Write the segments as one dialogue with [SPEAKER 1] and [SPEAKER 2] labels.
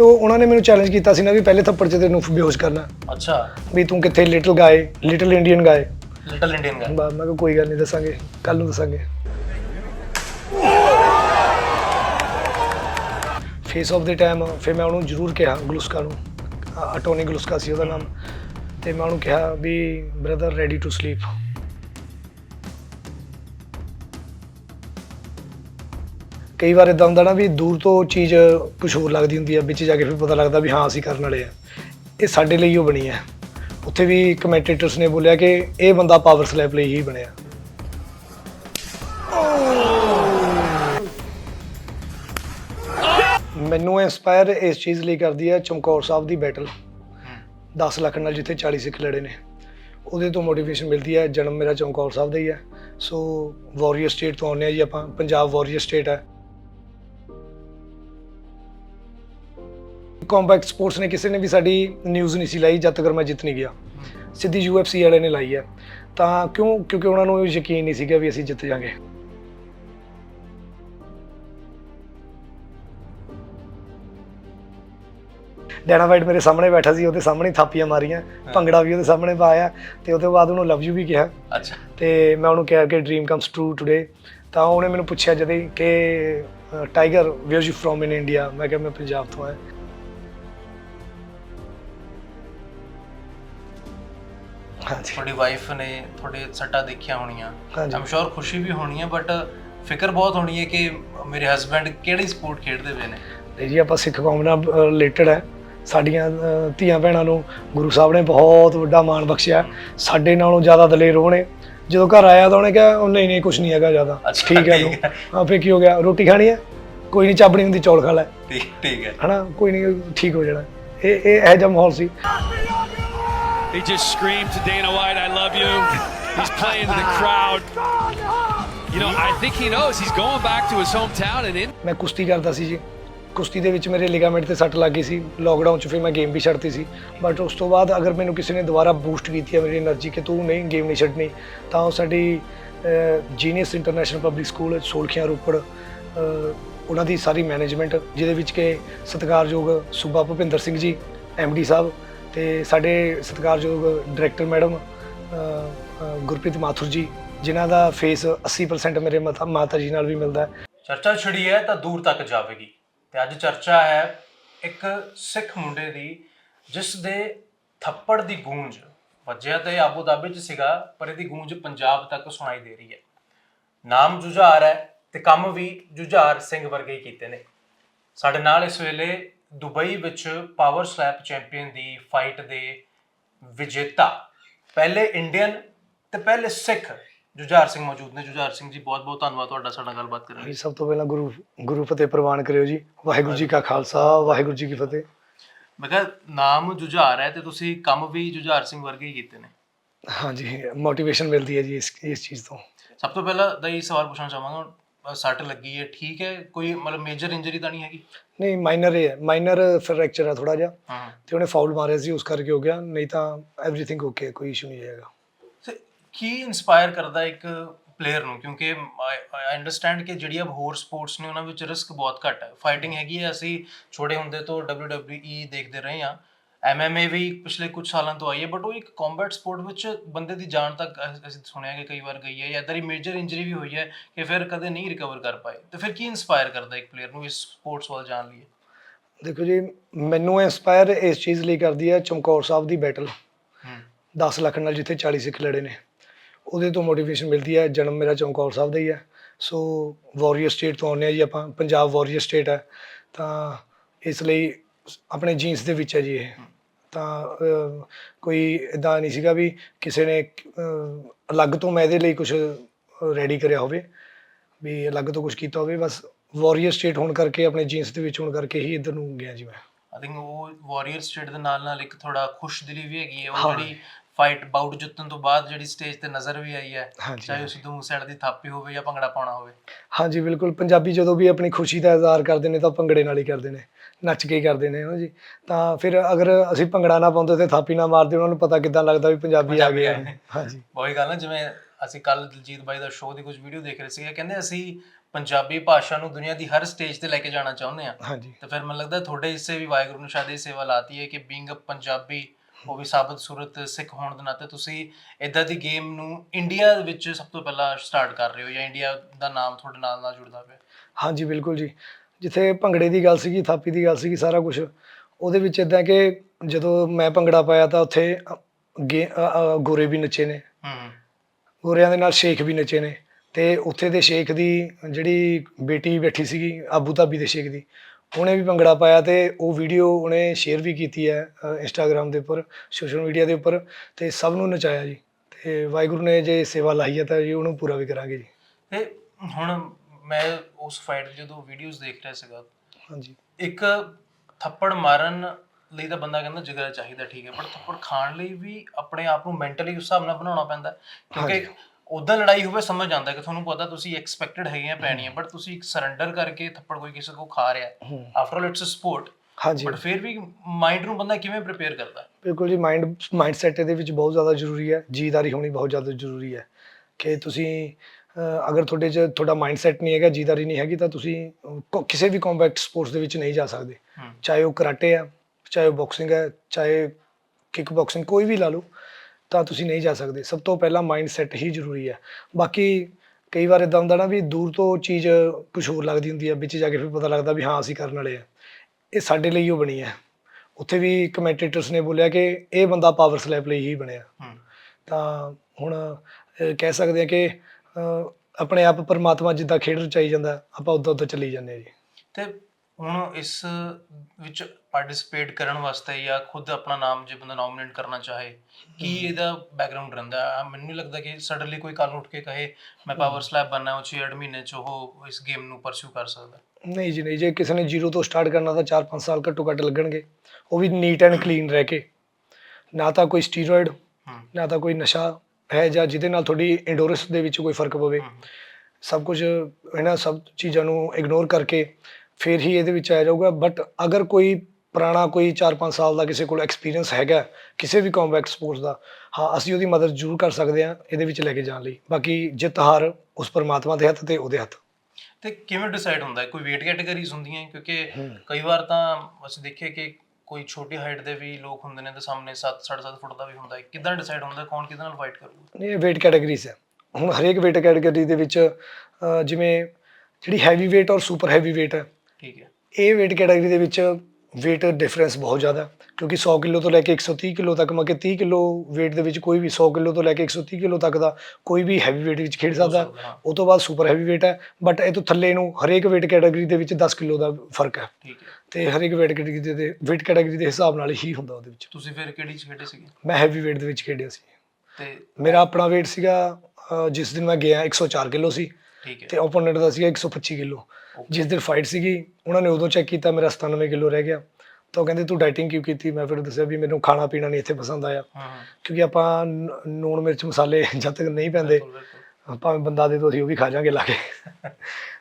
[SPEAKER 1] ਤੇ ਉਹ ਉਹਨਾਂ ਨੇ ਮੈਨੂੰ ਚੈਲੰਜ ਕੀਤਾ ਸੀ ਨਾ ਵੀ ਪਹਿਲੇ ਥੱਪੜ 'ਚ ਤੈਨੂੰ ਬੇਹੋਸ਼ ਕਰਨਾ।
[SPEAKER 2] ਅੱਛਾ।
[SPEAKER 1] ਵੀ ਤੂੰ ਕਿੱਥੇ little guy little Indian guy
[SPEAKER 2] little Indian guy
[SPEAKER 1] ਬਾ ਮੈਂ ਕਿਹਾ ਕੋਈ ਗੱਲ ਨਹੀਂ ਦੱਸਾਂਗੇ। ਕੱਲ ਨੂੰ ਦੱਸਾਂਗੇ। ਫੇਸ ਆਫ ਦੇ ਟਾਈਮ ਫਿਰ ਮੈਂ ਉਹਨੂੰ ਜ਼ਰੂਰ ਕਿਹਾ ਗਲੂਸਕਾ ਨੂੰ। ਅਟੋਨੀ ਗਲੂਸਕਾ ਸੀ ਉਹਦਾ ਨਾਮ। ਤੇ ਮੈਂ ਉਹਨੂੰ ਕਿਹਾ ਵੀ ਬ੍ਰਦਰ ਰੈਡੀ ਟੂ ਸਲੀਪ ਕਈ ਵਾਰ ਇਦਾਂ ਹੁੰਦਾ ਨਾ ਵੀ ਦੂਰ ਤੋਂ ਚੀਜ਼ ਕੁਝ ਹੋਰ ਲੱਗਦੀ ਹੁੰਦੀ ਹੈ ਵਿੱਚ ਜਾ ਕੇ ਫਿਰ ਪਤਾ ਲੱਗਦਾ ਵੀ ਹਾਂ, ਅਸੀਂ ਕਰਨ ਵਾਲੇ ਆ। ਇਹ ਸਾਡੇ ਲਈ ਉਹ ਬਣੀ ਹੈ ਉੱਥੇ ਵੀ ਕਮੈਂਟੇਟਰਸ ਨੇ ਬੋਲਿਆ ਕਿ ਇਹ ਬੰਦਾ ਪਾਵਰ ਸਲੈਪ ਲਈ ਹੀ ਬਣਿਆ। ਮੈਨੂੰ ਇੰਸਪਾਇਰ ਇਸ ਚੀਜ਼ ਲਈ ਕਰਦੀ ਹੈ ਚਮਕੌਰ ਸਾਹਿਬ ਦੀ ਬੈਟਲ 10 ਲੱਖ ਨਾਲ ਜਿੱਥੇ 40 ਸਿੱਖ ਲੜੇ ਨੇ। ਉਹਦੇ ਤੋਂ ਮੋਟੀਵੇਸ਼ਨ ਮਿਲਦੀ ਹੈ ਜਨਮ ਮੇਰਾ ਚਮਕੌਰ ਸਾਹਿਬ ਦਾ ਹੀ ਹੈ ਸੋ ਵਾਰੀਅਰ ਸਟੇਟ ਤੋਂ ਆਉਂਦੇ ਹਾਂ ਜੀ ਆਪਾਂ, ਪੰਜਾਬ ਵਾਰੀਅਰ ਸਟੇਟ ਹੈ ਕੰਬੈਕਟ ਸਪੋਰਟਸ ਨੇ ਕਿਸੇ ਨੇ ਵੀ ਸਾਡੀ ਨਿਊਜ਼ ਨਹੀਂ ਸੀ ਲਾਈ ਜਦ ਤੱਕ ਮੈਂ ਜਿੱਤ ਨਹੀਂ ਗਿਆ। ਸਿੱਧੀ UFC ਵਾਲੇ ਨੇ ਲਾਈ ਹੈ। ਤਾਂ ਕਿਉਂ ਕਿਉਂਕਿ ਉਹਨਾਂ ਨੂੰ ਯਕੀਨ ਨਹੀਂ ਸੀਗਾ ਵੀ ਅਸੀਂ ਜਿੱਤ ਜਾਾਂਗੇ। ਡੈਨਾ ਵਾਈਟ ਮੇਰੇ ਸਾਹਮਣੇ ਬੈਠਾ ਸੀ ਉਹਦੇ ਸਾਹਮਣੇ ਹੀ ਥਾਪੀਆਂ ਮਾਰੀਆਂ ਭੰਗੜਾ ਵੀ ਉਹਦੇ ਸਾਹਮਣੇ ਪਾਇਆ ਤੇ ਉਹਦੇ ਬਾਅਦ ਉਹਨੂੰ ਲਵ ਯੂ ਵੀ ਕਿਹਾ।
[SPEAKER 2] ਅੱਛਾ।
[SPEAKER 1] ਤੇ ਮੈਂ ਉਹਨੂੰ ਕਿਹਾ ਕਿ ਡ੍ਰੀਮ ਕਮਸ ਟਰੂ ਟੁਡੇ ਤਾਂ ਉਹਨੇ ਮੈਨੂੰ ਪੁੱਛਿਆ ਜਦੇ ਕਿ tiger where you from in India ਮੈਂ ਕਿਹਾ ਮੈਂ ਪੰਜਾਬ ਤੋਂ ਆਇਆ। ਹਾਂਜੀ।
[SPEAKER 2] ਤੁਹਾਡੀ ਵਾਈਫ ਨੇ ਤੁਹਾਡੇ ਸੱਟਾਂ ਦੇਖੀਆਂ ਹੋਣੀਆਂ।
[SPEAKER 1] ਹਾਂਜੀ।
[SPEAKER 2] ਆਮ ਸ਼ੋਰ ਖੁਸ਼ੀ ਵੀ ਹੋਣੀ ਹੈ ਬਟ ਫਿਕਰ ਬਹੁਤ ਹੋਣੀ ਹੈ ਕਿ ਮੇਰੇ ਹਸਬੰਡ ਕਿਹੜੀ ਸਪੋਰਟ ਖੇਡਦੇ ਪਏ ਨੇ।
[SPEAKER 1] ਤੇ ਜੀ ਆਪਾਂ ਸਿੱਖ ਕੌਮ ਨਾਲ ਰਿਲੇਟਡ ਹੈ। ਸਾਡੀਆਂ ਧੀਆਂ ਭੈਣਾਂ ਨੂੰ ਗੁਰੂ ਸਾਹਿਬ ਨੇ ਬਹੁਤ ਵੱਡਾ ਮਾਣ ਬਖਸ਼ਿਆ। ਸਾਡੇ ਨਾਲੋਂ ਜ਼ਿਆਦਾ ਦਲੇਰ ਉਹ ਨੇ। ਜਦੋਂ ਘਰ ਆਇਆ ਤਾਂ ਉਹਨੇ ਕਿਹਾ ਉਹ ਨਹੀਂ ਨਹੀਂ ਕੁਝ ਨਹੀਂ ਹੈਗਾ ਜ਼ਿਆਦਾ।
[SPEAKER 2] ਅੱਛਾ,
[SPEAKER 1] ਠੀਕ ਹੈ
[SPEAKER 2] ਠੀਕ
[SPEAKER 1] ਨੂੰ
[SPEAKER 2] ਹੈ।
[SPEAKER 1] ਫੇ ਕੀ ਹੋ ਗਿਆ? ਰੋਟੀ ਖਾਣੀ ਹੈ? ਕੋਈ ਨਹੀਂ ਚਾਬਣੀ ਹੁੰਦੀ ਚੌਲ ਖਾ ਲੈ।
[SPEAKER 2] ਠੀਕ ਠੀਕ ਹੈ।
[SPEAKER 1] ਹਨਾ? ਕੋਈ ਨਹੀਂ ਠੀਕ ਹੋ ਜਾਣਾ। ਇਹ ਇਹ ਇਹੋ ਜਿਹਾ ਮਾਹੌਲ ਸੀ।
[SPEAKER 3] He just screamed to Dana White, I love you. He's playing to the crowd. You know, I think he knows he's going back to his hometown and in
[SPEAKER 1] ਮੈਂ ਕੁਸ਼ਤੀ ਕਰਦਾ ਸੀ ਜੀ ਕੁਸ਼ਤੀ ਦੇ ਵਿੱਚ ਮੇਰੇ ਲਿਗਾਮੈਂਟ ਤੇ ਸੱਟ ਲੱਗ ਗਈ ਸੀ ਲੋਕਡਾਊਨ 'ਚ ਫਿਰ ਮੈਂ ਗੇਮ ਵੀ ਛੱਡਤੀ ਸੀ ਬਟ ਉਸ ਤੋਂ ਬਾਅਦ ਅਗਰ ਮੈਨੂੰ ਕਿਸੇ ਨੇ ਦੁਬਾਰਾ ਬੂਸਟ ਕੀਤੀ ਹੈ ਮੇਰੀ એનર્ਜੀ ਕਿ ਤੂੰ ਨਹੀਂ ਗੇਮ ਨਹੀਂ ਛੱਡਣੀ ਤਾਂ ਉਹ ਸਾਡੀ genius international public school Solkhian Ropar ਉਹਨਾਂ ਦੀ ਸਾਰੀ ਮੈਨੇਜਮੈਂਟ ਜਿਹਦੇ ਵਿੱਚ ਕਿ ਸਤਿਕਾਰਯੋਗ ਸੂਬਾ ਭੁਪਿੰਦਰ ਸਿੰਘ ਜੀ ਐਮਡੀ ਸਾਹਿਬ ਤੇ ਸਾਡੇ ਸਤਿਕਾਰਯੋਗ ਡਾਇਰੈਕਟਰ ਮੈਡਮ ਗੁਰਪ੍ਰੀਤ ਮਾਥੁਰ ਜੀ, ਜਿਨ੍ਹਾਂ ਦਾ ਫੇਸ 80% ਮੇਰੇ ਮਾਤਾ ਮਾਤਾ ਜੀ ਨਾਲ ਵੀ ਮਿਲਦਾ ਹੈ।
[SPEAKER 2] ਚਰਚਾ ਛੜੀ ਹੈ ਤਾਂ ਦੂਰ ਤੱਕ ਜਾਵੇਗੀ। ਤੇ ਅੱਜ ਚਰਚਾ ਹੈ ਇੱਕ ਸਿੱਖ ਮੁੰਡੇ ਦੀ, ਜਿਸ ਦੇ ਥੱਪੜ ਦੀ ਗੂੰਜ ਵੱਜਿਆ ਤੇ ਆਬੂ ਧਾਬੀ ਚ ਸੀਗਾ, ਪਰ ਇਹਦੀ ਗੂੰਜ ਪੰਜਾਬ ਤੱਕ ਸੁਣਾਈ ਦੇ ਰਹੀ ਹੈ। ਨਾਮ ਜੁਝਾਰ ਹੈ ਤੇ ਕੰਮ ਵੀ ਜੁਝਾਰ ਸਿੰਘ ਵਰਗੇ ਹੀ ਕੀਤੇ ਨੇ। ਸਾਡੇ ਨਾਲ ਇਸ ਵੇਲੇ ਦੁਬਈ ਵਿੱਚ ਪਾਵਰ ਸਲੈਪ ਚੈਂਪੀਅਨ ਦੀ ਫਾਈਟ ਦੇ ਵਿਜੇਤਾ ਪਹਿਲੇ ਇੰਡੀਅਨ ਤੇ ਪਹਿਲੇ ਸਿੱਖ ਜੁਝਾਰ ਸਿੰਘ ਮੌਜੂਦ ਨੇ। ਜੁਝਾਰ ਸਿੰਘ ਜੀ ਬਹੁਤ ਬਹੁਤ ਧੰਨਵਾਦ ਤੁਹਾਡਾ ਸਾਡੇ ਗੱਲਬਾਤ ਕਰਨ ਲਈ।
[SPEAKER 1] ਸਭ ਤੋਂ ਪਹਿਲਾਂ ਗੁਰੂ ਗੁਰੂ ਫਤਿਹ ਪ੍ਰਵਾਨ ਕਰਿਓ ਜੀ। ਵਾਹਿਗੁਰੂ ਜੀ ਕਾ ਖਾਲਸਾ ਵਾਹਿਗੁਰੂ ਜੀ ਕੀ ਫਤਿਹ।
[SPEAKER 2] ਮੈਂ ਕਿਹਾ ਨਾਮ ਜੁਝਾਰ ਹੈ ਤੇ ਤੁਸੀਂ ਕੰਮ ਵੀ ਜੁਝਾਰ ਸਿੰਘ ਵਰਗੇ ਹੀ ਕੀਤੇ ਨੇ।
[SPEAKER 1] ਹਾਂਜੀ ਮੋਟੀਵੇਸ਼ਨ ਮਿਲਦੀ ਹੈ ਜੀ ਇਸ ਇਸ ਚੀਜ਼ ਤੋਂ।
[SPEAKER 2] ਸਭ ਤੋਂ ਪਹਿਲਾਂ ਤਾਂ ਇਹ ਸਵਾਲ ਪੁੱਛਣਾ ਚਾਹਾਂਗਾ ਸੱਟ ਲੱਗੀ ਹੈ ਠੀਕ ਹੈ? ਕੋਈ ਮਤਲਬ ਮੇਜਰ ਇੰਜਰੀ ਤਾਂ ਨਹੀਂ ਹੈਗੀ?
[SPEAKER 1] ਨਹੀਂ ਮਾਈਨਰ ਹੈ। ਮਾਈਨਰ ਫ੍ਰੈਕਚਰ ਹੈ ਥੋੜਾ ਜਿਹਾ।
[SPEAKER 2] ਹਾਂ।
[SPEAKER 1] ਤੇ ਉਹਨੇ ਫਾਉਲ ਮਾਰਿਆ ਸੀ ਉਸ ਕਰਕੇ ਹੋ ਗਿਆ। ਨਹੀਂ ਤਾਂ ਐਵਰੀਥਿੰਗ ਓਕੇ ਕੋਈ ਇਸ਼ੂ ਨਹੀਂ ਆਏਗਾ
[SPEAKER 2] ਤੇ ਕੀ ਇਨਸਪਾਇਰ ਕਰਦਾ ਇੱਕ ਪਲੇਅਰ ਨੂੰ? ਕਿਉਂਕਿ ਆਈ ਅੰਡਰਸਟੈਂਡ ਕਿ ਜਿਹੜੀਆਂ ਹੋਰ ਸਪੋਰਟਸ ਨੇ ਉਹਨਾਂ ਵਿੱਚ ਰਿਸਕ ਬਹੁਤ ਘੱਟ ਹੈ। ਫਾਈਟਿੰਗ ਹੈਗੀ ਹੈ ਅਸੀਂ ਛੋਟੇ ਹੁੰਦੇ ਤੋਂ WWE ਦੇਖਦੇ ਰਹੇ ਹਾਂ। MMA ਵੀ ਪਿਛਲੇ ਕੁਝ ਸਾਲਾਂ ਤੋਂ ਆਈ ਹੈ ਬਟ ਉਹ ਇੱਕ ਕੰਬੈਟ ਸਪੋਰਟ ਵਿੱਚ ਬੰਦੇ ਦੀ ਜਾਨ ਤੱਕ ਅਸ- ਅਸੀਂ ਸੁਣਿਆ ਕਿ ਕਈ ਵਾਰ ਗਈ ਹੈ ਜਾਂ ਇਦਾਂ ਦੀ ਮੇਜਰ ਇੰਜਰੀ ਵੀ ਹੋਈ ਹੈ ਕਿ ਫਿਰ ਕਦੇ ਨਹੀਂ ਰਿਕਵਰ ਕਰ ਪਾਏ। ਤੇ ਫਿਰ ਕੀ ਇਨਸਪਾਇਰ ਕਰਦਾ ਇੱਕ ਪਲੇਅਰ ਨੂੰ ਇਸ ਸਪੋਰਟਸ ਵੱਲ ਜਾਣ ਲਈ?
[SPEAKER 1] ਦੇਖੋ ਜੀ ਮੈਨੂੰ ਇੰਸਪਾਇਰ ਇਸ ਚੀਜ਼ ਲਈ ਕਰਦੀ ਹੈ ਚਮਕੌਰ ਸਾਹਿਬ ਦੀ ਬੈਟਲ
[SPEAKER 2] ਹੂੰ।
[SPEAKER 1] 10 ਲੱਖ ਨਾਲ ਜਿੱਥੇ 40 ਸਿੱਖ ਲੜੇ ਨੇ। ਉਹਦੇ ਤੋਂ ਮੋਟੀਵੇਸ਼ਨ ਮਿਲਦੀ ਹੈ ਜਨਮ ਮੇਰਾ ਚਮਕੌਰ ਸਾਹਿਬ ਦਾ ਹੀ ਹੈ। ਸੋ ਵਾਰੀਅਰ ਸਟੇਟ ਤੋਂ ਆਉਂਦੇ ਹਾਂ ਜੀ ਆਪਾਂ ਪੰਜਾਬ ਵਾਰੀਅਰ ਸਟੇਟ ਹੈ। ਤਾਂ ਇਸ ਲਈ ਆਪਣੇ ਜੀਨਸ ਦੇ ਵਿੱਚ ਹੈ ਜੀ ਇਹ। ਤਾਂ ਅਹ, ਕੋਈ ਇਦਾਂ ਨਹੀਂ ਸੀਗਾ ਵੀ ਕਿਸੇ ਨੇ ਅਹ, ਅਲੱਗ ਤੋਂ ਮੈਂ ਇਹਦੇ ਲਈ ਕੁਝ ਰੈਡੀ ਕਰਿਆ ਹੋਵੇ ਵੀ ਅਲੱਗ ਤੋਂ ਕੁਝ ਕੀਤਾ ਹੋਵੇ। ਬਸ ਵਾਰੀਅਰ ਸਟੇਟ ਹੋਣ ਕਰਕੇ ਆਪਣੇ ਜੀਨਸ ਦੇ ਵਿੱਚ ਹੋਣ ਕਰਕੇ ਹੀ ਇੱਧਰ ਨੂੰ ਗਿਆ ਜੀ ਮੈਂ।
[SPEAKER 2] ਆਈ ਥਿੰਕ ਉਹ ਵਾਰੀਅਰ ਸਟੇਟ ਦੇ ਨਾਲ ਨਾਲ ਇੱਕ ਥੋੜਾ ਖੁਸ਼ਦਿਲੀ ਵੀ ਹੈਗੀ ਹੈ। ਉਹ
[SPEAKER 1] ਹਾਂ।
[SPEAKER 2] ਜਿਹੜੀ ਫਾਈਟ ਬਾਊਟ ਜਿੱਤਣ ਤੋਂ ਬਾਅਦ ਜਿਹੜੀ ਸਟੇਜ ਤੇ ਨਜ਼ਰ ਵੀ ਆਈ ਹੈ
[SPEAKER 1] ਹਾਂਜੀ,
[SPEAKER 2] ਚਾਹੇ ਉਹ ਸਿੱਧੂ ਮੂਸੇਵਾਲੇ ਦੀ ਥਾਪੀ ਹੋਵੇ ਜਾਂ ਭੰਗੜਾ ਪਾਉਣਾ ਹੋਵੇ।
[SPEAKER 1] ਹਾਂਜੀ ਬਿਲਕੁਲ। ਪੰਜਾਬੀ ਜਦੋਂ ਵੀ ਆਪਣੀ ਖੁਸ਼ੀ ਦਾ ਇਜ਼ਹਾਰ ਕਰਦੇ ਨੇ ਤਾਂ ਭੰਗੜੇ ਨਾਲ ਹੀ ਕਰਦੇ ਨੇ ਨੱਚ ਕੇ ਹੀ ਕਰਦੇ ਨੇ ਨਾ ਜੀ? ਤਾਂ ਫਿਰ ਅਗਰ ਅਸੀਂ ਭੰਗੜਾ ਨਾ ਪਾਉਂਦੇ ਤੇ ਥਾਪੀ ਨਾ ਮਾਰਦੇ ਉਹਨਾਂ ਨੂੰ ਪਤਾ ਕਿੱਦਾਂ ਲੱਗਦਾ ਵੀ ਪੰਜਾਬੀ ਆ
[SPEAKER 2] ਪੰਜਾਬੀ
[SPEAKER 1] ਗਏ
[SPEAKER 2] ਆ। ਗਏ।
[SPEAKER 1] ਹਾਂਜੀ।
[SPEAKER 2] ਉਹੀ ਗੱਲ ਨਾ ਜਿਵੇਂ ਅਸੀਂ ਕੱਲ ਦਿਲਜੀਤ ਬਾਈ ਦਾ ਸ਼ੋਅ ਦੀ ਕੁਝ ਵੀਡੀਓ ਦੇਖ ਰਹੇ ਸੀਗੇ ਕਹਿੰਦੇ ਅਸੀਂ ਪੰਜਾਬੀ ਭਾਸ਼ਾ ਨੂੰ ਦੁਨੀਆ ਦੀ ਹਰ ਸਟੇਜ ਤੇ ਲੈ ਕੇ ਜਾਣਾ ਚਾਹੁੰਦੇ ਆ
[SPEAKER 1] ਹਾਂਜੀ।
[SPEAKER 2] ਤੇ ਫਿਰ ਮੈਨੂੰ ਲੱਗਦਾ ਤੁਹਾਡੇ ਹਿੱਸੇ ਵੀ ਵਾਹਿਗੁਰੂ ਨੇ ਸ਼ਾਇਦ ਇਹ ਸੇਵਾ ਲਾਤੀ ਹੈ ਕਿ ਬੀਇੰਗ ਅ ਪੰਜਾਬੀ ਉਹ ਵੀ ਸਾਬਤ ਸੂਰਤ ਸਿੱਖ ਹੋਣ ਦੇ ਨਾਤੇ ਤੁਸੀਂ ਇਦਾਂ ਦੀ ਗੇਮ ਨੂੰ ਇੰਡੀਆ ਵਿੱਚ ਸਭ ਤੋਂ ਪਹਿਲਾਂ ਸਟਾਰਟ ਕਰ ਰਹੇ ਹੋ ਜਾਂ ਇੰਡੀਆ ਦਾ ਨਾਮ ਤੁਹਾਡੇ ਨਾਲ ਨਾਲ ਜੁੜਦਾ ਪਿਆ?
[SPEAKER 1] ਹਾਂਜੀ ਬਿਲਕੁਲ ਜੀ। ਜਿੱਥੇ ਭੰਗੜੇ ਦੀ ਗੱਲ ਸੀਗੀ ਥਾਪੀ ਦੀ ਗੱਲ ਸੀਗੀ ਸਾਰਾ ਕੁਝ ਉਹਦੇ ਵਿੱਚ ਇਦਾਂ ਕਿ ਜਦੋਂ ਮੈਂ ਭੰਗੜਾ ਪਾਇਆ ਤਾਂ ਉੱਥੇ ਗੋਰੇ ਵੀ ਨੱਚੇ ਨੇ।
[SPEAKER 2] ਹੂੰ।
[SPEAKER 1] ਗੋਰਿਆਂ ਦੇ ਨਾਲ ਸ਼ੇਖ ਵੀ ਨੱਚੇ ਨੇ। ਤੇ ਉੱਥੇ ਦੇ ਸ਼ੇਖ ਦੀ ਜਿਹੜੀ ਬੇਟੀ ਬੈਠੀ ਸੀਗੀ ਆਬੂ ਧਾਬੀ ਦੇ ਸ਼ੇਖ ਦੀ ਉਹਨੇ ਵੀ ਭੰਗੜਾ ਪਾਇਆ ਤੇ ਉਹ ਵੀਡੀਓ ਉਹਨੇ ਸ਼ੇਅਰ ਵੀ ਕੀਤੀ ਹੈ ਇੰਸਟਾਗ੍ਰam ਦੇ ਉੱਪਰ ਸੋਸ਼ਲ ਮੀਡੀਆ ਦੇ ਉੱਪਰ ਤੇ ਸਭ ਨੂੰ ਨਚਾਇਆ ਜੀ ਤੇ ਵਾਹਿਗੁਰੂ ਨੇ ਜੇ ਸੇਵਾ ਲਾਈ ਹੈ ਤਾਂ ਜੀ ਉਹਨੂੰ ਪੂਰਾ ਵੀ ਕਰਾਂਗੇ ਜੀ
[SPEAKER 2] ਤੇ ਹੁਣ ਮੈਂ ਉਸ ਫਾਈਟ ਜਦੋਂ ਵੀਡੀਓਜ਼ ਦੇਖ ਰਿਹਾ ਸੀਗਾ
[SPEAKER 1] ਹਾਂਜੀ
[SPEAKER 2] ਇੱਕ ਥੱਪੜ ਮਾਰਨ ਲਈ ਤਾਂ ਬੰਦਾ ਕਹਿੰਦਾ ਜਿਗਰ ਚਾਹੀਦਾ ਠੀਕ ਹੈ ਪਰ ਥੱਪੜ ਖਾਣ ਲਈ ਵੀ ਆਪਣੇ ਆਪ ਨੂੰ ਮੈਂਟਲੀ ਉਸ ਹਿਸਾਬ ਨਾਲ ਬਣਾਉਣਾ ਪੈਂਦਾ। ਕਿਉਂਕਿ। ਉਦਾਂ ਲੜਾਈ ਹੋਵੇ ਸਮਝ ਜਾਂਦਾ ਕਿ ਤੁਹਾਨੂੰ ਪਤਾ ਤੁਸੀਂ ਐਕਸਪੈਕਟਡ ਹੈਗੀਆਂ ਪੈਣੀਆਂ ਬਟ ਤੁਸੀਂ ਸਰੈਂਡਰ ਕਰਕੇ ਥੱਪੜ ਕੋਈ ਕਿਸੇ ਕੋ ਖਾ ਰਿਹਾ। After all it's a sport
[SPEAKER 1] ਹਾਂਜੀ।
[SPEAKER 2] ਬਟ ਫਿਰ ਵੀ ਮਾਈਂਡ ਨੂੰ ਬੰਦਾ ਕਿਵੇਂ ਪ੍ਰਿਪੇਅਰ ਕਰਦਾ?
[SPEAKER 1] ਬਿਲਕੁਲ ਜੀ ਮਾਈਂਡ ਮਾਈਂਡਸੈਟ ਇਹਦੇ ਵਿੱਚ ਬਹੁਤ ਜ਼ਿਆਦਾ ਜ਼ਰੂਰੀ ਹੈ। ਜੀਦਾਰੀ ਹੋਣੀ ਬਹੁਤ ਜ਼ਿਆਦਾ ਜ਼ਰੂਰੀ ਹੈ ਕਿ ਤੁਸੀਂ ਅਗਰ ਤੁਹਾਡੇ 'ਚ ਤੁਹਾਡਾ ਮਾਈਂਡਸੈਟ ਨਹੀਂ ਹੈਗਾ ਜੀਦਾਰੀ ਨਹੀਂ ਹੈਗੀ ਤਾਂ ਤੁਸੀਂ ਕਿਸੇ ਵੀ ਕੰਬੈਕਟ ਸਪੋਰਟਸ ਦੇ ਵਿੱਚ ਨਹੀਂ ਜਾ ਸਕਦੇ। ਚਾਹੇ ਉਹ ਕਰਾਟੇ ਆ ਚਾਹੇ ਉਹ ਬਾਕਸਿੰਗ ਹੈ ਚਾਹੇ ਕਿਕ ਬਾਕਸਿੰਗ ਕੋਈ ਵੀ ਲਾ ਲਓ। ਤਾਂ ਤੁਸੀਂ ਨਹੀਂ ਜਾ ਸਕਦੇ। ਸਭ ਤੋਂ ਪਹਿਲਾਂ ਮਾਈਂਡਸੈਟ ਹੀ ਜ਼ਰੂਰੀ ਹੈ। ਬਾਕੀ ਕਈ ਵਾਰ ਇਦਾਂ ਹੁੰਦਾ ਨਾ ਵੀ ਦੂਰ ਤੋਂ ਚੀਜ਼ ਕੁਝ ਹੋਰ ਲੱਗਦੀ ਹੁੰਦੀ ਹੈ ਵਿੱਚ ਜਾ ਕੇ ਫਿਰ ਪਤਾ ਲੱਗਦਾ ਵੀ ਹਾਂ ਅਸੀਂ ਕਰਨ ਵਾਲੇ ਆ ਇਹ ਸਾਡੇ ਲਈ ਉਹ ਬਣੀ ਹੈ। ਉੱਥੇ ਵੀ ਕਮੈਂਟੇਟਰਸ ਨੇ ਬੋਲਿਆ ਕਿ ਇਹ ਬੰਦਾ ਪਾਵਰ ਸਲੈਪ ਲਈ ਹੀ ਬਣਿਆ। ਤਾਂ ਹੁਣ ਕਹਿ ਸਕਦੇ ਹਾਂ ਕਿ ਆਪਣੇ ਆਪ ਪਰਮਾਤਮਾ ਜਿੱਦਾਂ ਖੇਡ ਰਚਾਈ ਜਾਂਦਾ ਆਪਾਂ ਉਦਾਂ ਉਦਾਂ ਚੱਲੀ ਜਾਂਦੇ ਹਾਂ ਜੀ।
[SPEAKER 2] ਤੇ ਹੁਣ ਇਸ ਵਿੱਚ ਪਾਰਟਿਸਿਪੇਟ ਕਰਨ ਵਾਸਤੇ ਜਾਂ ਖੁਦ ਆਪਣਾ ਨਾਮ ਜੇ ਬੰਦਾ ਨੋਮੀਨੇਟ ਕਰਨਾ ਚਾਹੇ ਕੀ ਇਹਦਾ ਬੈਕਗ੍ਰਾਉਂਡ ਰਹਿੰਦਾ? ਹੈ? ਮੈਨੂੰ ਨਹੀਂ ਲੱਗਦਾ ਕਿ ਸਡਨਲੀ ਕੋਈ ਕੱਲ ਉੱਠ ਕੇ ਕਹੇ ਮੈਂ ਪਾਵਰ ਸਲੈਬ ਬਣਨਾ ਉਹ 6 ਮਹੀਨੇ ਚ ਉਹ ਇਸ ਗੇਮ ਨੂੰ ਪਰਸਿਊ ਕਰ ਸਕਦਾ।
[SPEAKER 1] ਨਹੀਂ ਜੀ ਨਹੀਂ ਜੇ ਕਿਸੇ ਨੇ ਜ਼ੀਰੋ ਤੋਂ ਸਟਾਰਟ ਕਰਨਾ ਤਾਂ 4-5 ਸਾਲ ਘੱਟੋ ਘੱਟ ਲੱਗਣਗੇ। ਉਹ ਵੀ ਨੀਟ ਐਂਡ ਕਲੀਨ ਰਹਿ ਕੇ। ਨਾ ਤਾਂ ਕੋਈ ਸਟੀਰੋਇਡ ਨਾ ਤਾਂ ਕੋਈ ਨਸ਼ਾ ਹੈ ਜਾਂ ਜਿਹਦੇ ਨਾਲ ਤੁਹਾਡੀ ਇੰਡੋਰੈਂਸ ਦੇ ਵਿੱਚ ਕੋਈ ਫ਼ਰਕ ਪਵੇ। ਸਭ ਕੁਝ ਇਹਨਾਂ ਸਭ ਚੀਜ਼ਾਂ ਨੂੰ ਇਗਨੋਰ ਕਰਕੇ ਫਿਰ ਹੀ ਇਹਦੇ ਵਿੱਚ ਆਇਆ ਜਾਊਗਾ। ਬਟ ਅਗਰ ਕੋਈ ਪੁਰਾਣਾ ਕੋਈ 4-5 ਸਾਲ ਦਾ ਕਿਸੇ ਕੋਲ ਐਕਸਪੀਰੀਅੰਸ ਹੈਗਾ ਕਿਸੇ ਵੀ ਕੰਬੈਕਟ ਸਪੋਰਟਸ ਦਾ ਹਾਂ ਅਸੀਂ ਉਹਦੀ ਮਦਦ ਜ਼ਰੂਰ ਕਰ ਸਕਦੇ ਹਾਂ ਇਹਦੇ ਵਿੱਚ ਲੈ ਕੇ ਜਾਣ ਲਈ। ਬਾਕੀ ਜਿੱਤ ਹਾਰ ਉਸ ਪਰਮਾਤਮਾ ਦੇ ਹੱਥ ਤੇ ਉਹਦੇ ਹੱਥ।
[SPEAKER 2] ਤੇ ਕਿਵੇਂ ਡਿਸਾਈਡ ਹੁੰਦਾ ਕੋਈ weight ਕੈਟਾਗਰੀਜ਼ ਹੁੰਦੀਆਂ? ਕਿਉਂਕਿ। ਕਈ ਵਾਰ ਤਾਂ ਅਸੀਂ ਦੇਖਿਆ ਕਿ ਕੋਈ ਛੋਟੀ ਹਾਈਟ ਦੇ ਵੀ ਲੋਕ ਹੁੰਦੇ ਨੇ ਤੇ ਸਾਹਮਣੇ 7 7.5 ਫੁੱਟ ਦਾ ਵੀ ਹੁੰਦਾ ਹੈ। ਕਿਦਾਂ ਡਿਸਾਈਡ ਹੁੰਦਾ ਕੌਣ ਕਿਹਦੇ ਨਾਲ ਫਾਈਟ ਕਰੂਗਾ?
[SPEAKER 1] ਇਹ weight categories ਹੈ। ਹੁਣ ਹਰੇਕ weight category ਦੇ ਵਿੱਚ ਜਿਵੇਂ ਜਿਹੜੀ ਹੈਵੀ weight ਔਰ ਸੁਪਰ ਹੈਵੀ weight ਹੈ
[SPEAKER 2] ਠੀਕ ਹੈ।
[SPEAKER 1] ਇਹ weight category ਦੇ ਵਿੱਚ weight ਡਿਫਰੈਂਸ ਬਹੁਤ ਜ਼ਿਆਦਾ ਕਿਉਂਕਿ 100 ਕਿਲੋ ਤੋਂ ਲੈ ਕੇ 130 ਕਿਲੋ ਤੱਕ ਮਤਲਬ ਕਿ 30 ਕਿਲੋ weight ਦੇ ਵਿੱਚ ਕੋਈ ਵੀ 100 ਕਿਲੋ ਤੋਂ ਲੈ ਕੇ 130 ਕਿਲੋ ਤੱਕ ਦਾ ਕੋਈ ਵੀ ਹੈਵੀ weight ਵਿੱਚ ਖੇਡ ਸਕਦਾ। ਉਹ ਤੋਂ ਬਾਅਦ ਸੁਪਰ ਹੈਵੀ weight ਹੈ ਬਟ ਇਹ ਤੋਂ ਥੱਲੇ ਨੂੰ ਹਰੇਕ weight category ਦੇ ਵਿੱਚ 10 ਕਿਲੋ ਦਾ ਫ਼ਰਕ ਹੈ।
[SPEAKER 2] ਠੀਕ ਹੈ।
[SPEAKER 1] ਤੇ ਹਰੇਕ weight category ਦੇ weight category ਦੇ ਹਿਸਾਬ ਨਾਲ ਹੀ ਹੁੰਦਾ ਉਹਦੇ ਵਿੱਚ।
[SPEAKER 2] ਤੁਸੀਂ ਫਿਰ ਕਿਹੜੀ ਚ ਖੇਡੇ ਸੀਗੇ?
[SPEAKER 1] ਮੈਂ ਹੈਵੀ weight ਦੇ ਵਿੱਚ ਖੇਡਿਆ ਸੀ।
[SPEAKER 2] ਤੇ
[SPEAKER 1] ਮੇਰਾ ਆਪਣਾ weight ਸੀਗਾ ਜਿਸ ਦਿਨ ਮੈਂ ਗਿਆ 104 ਕਿਲੋ ਸੀ ਤੇ ਓਪੋਨੈਂਟ ਦਾ ਸੀਗਾ 125 ਕਿਲੋ। ਜਿਸ ਦਿਨ ਫਾਈਟ ਸੀਗੀ ਉਹਨਾਂ ਨੇ ਉਦੋਂ ਚੈੱਕ ਕੀਤਾ ਮੇਰਾ 97 ਕਿਲੋ ਰਹਿ ਗਿਆ। ਤਾਂ ਉਹ ਕਹਿੰਦੇ ਤੂੰ ਡਾਈਟਿੰਗ ਕਿਉਂ ਕੀਤੀ? ਮੈਂ ਫਿਰ ਦੱਸਿਆ ਵੀ ਮੈਨੂੰ ਖਾਣਾ ਪੀਣਾ ਨਹੀਂ ਇੱਥੇ ਪਸੰਦ ਆਇਆ। ਕਿਉਂਕਿ ਆਪਾਂ ਨੂਣ ਮਿਰਚ ਮਸਾਲੇ ਜਦ ਤੱਕ ਨਹੀਂ ਪੈਂਦੇ। ਭਾਵੇਂ ਬੰਦਾ ਦੇ ਦੋ ਅਸੀਂ ਉਹ ਵੀ ਖਾ ਜਾਾਂਗੇ ਲਾ ਕੇ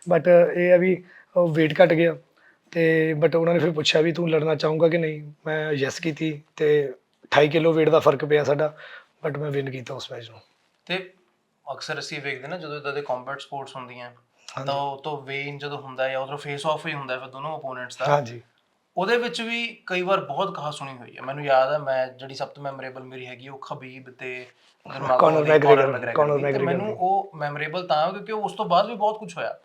[SPEAKER 1] ਬਟ ਇਹ ਹੈ ਵੀ ਉਹ weight ਘਟ ਗਿਆ ਤੇ ਬਟ ਉਹਨਾਂ ਨੇ ਫਿਰ ਪੁੱਛਿਆ ਵੀ ਤੂੰ ਲੜਨਾ ਚਾਹੂੰਗਾ ਕਿ ਨਹੀਂ? ਮੈਂ ਯੈਸ ਕੀਤੀ ਤੇ 28 ਕਿਲੋ weight ਦਾ ਫ਼ਰਕ ਪਿਆ ਸਾਡਾ ਬਟ ਮੈਂ ਵਿਨ ਕੀਤਾ ਉਸ ਮੈਚ ਨੂੰ।
[SPEAKER 2] ਤੇ ਅਕਸਰ ਅਸੀਂ ਵੇਖਦੇ ਨਾ ਜਦੋਂ ਇਦਾਂ ਦੇ ਕੰਬੈਟ ਸਪੋਰਟਸ ਹੁੰਦੀਆਂ। ਤਾਂ ਉਹ ਤੋਂ ਵੇਨ ਜਦੋਂ ਹੁੰਦਾ ਹੈ ਉਧਰੋਂ ਫੇਸ ਆਫ ਹੀ ਹੁੰਦਾ ਹੈ ਫਿਰ ਦੋਨੋਂ ਓਪੋਨੈਂਟਸ ਦਾ
[SPEAKER 1] ਹਾਂਜੀ।
[SPEAKER 2] ਉਹਦੇ ਵਿੱਚ ਵੀ ਕਈ ਵਾਰ ਬਹੁਤ ਕਹਾ ਸੁਣੀ ਹੋਈ ਹੈ। ਮੈਨੂੰ ਯਾਦ ਹੈ ਮੈਂ ਜਿਹੜੀ ਸਭ ਤੋਂ ਮੈਮੋਰੇਬਲ ਮੇਰੀ ਹੈਗੀ ਉਹ ਖਬੀਬ ਤੇ ਤੇ
[SPEAKER 1] McGregor
[SPEAKER 2] ਮੈਨੂੰ। ਉਹ ਮੈਮੋਰੇਬਲ ਤਾਂ ਕਿਉਂਕਿ ਉਸ ਤੋਂ ਬਾਅਦ ਵੀ ਬਹੁਤ ਕੁਝ ਹੋਇਆ।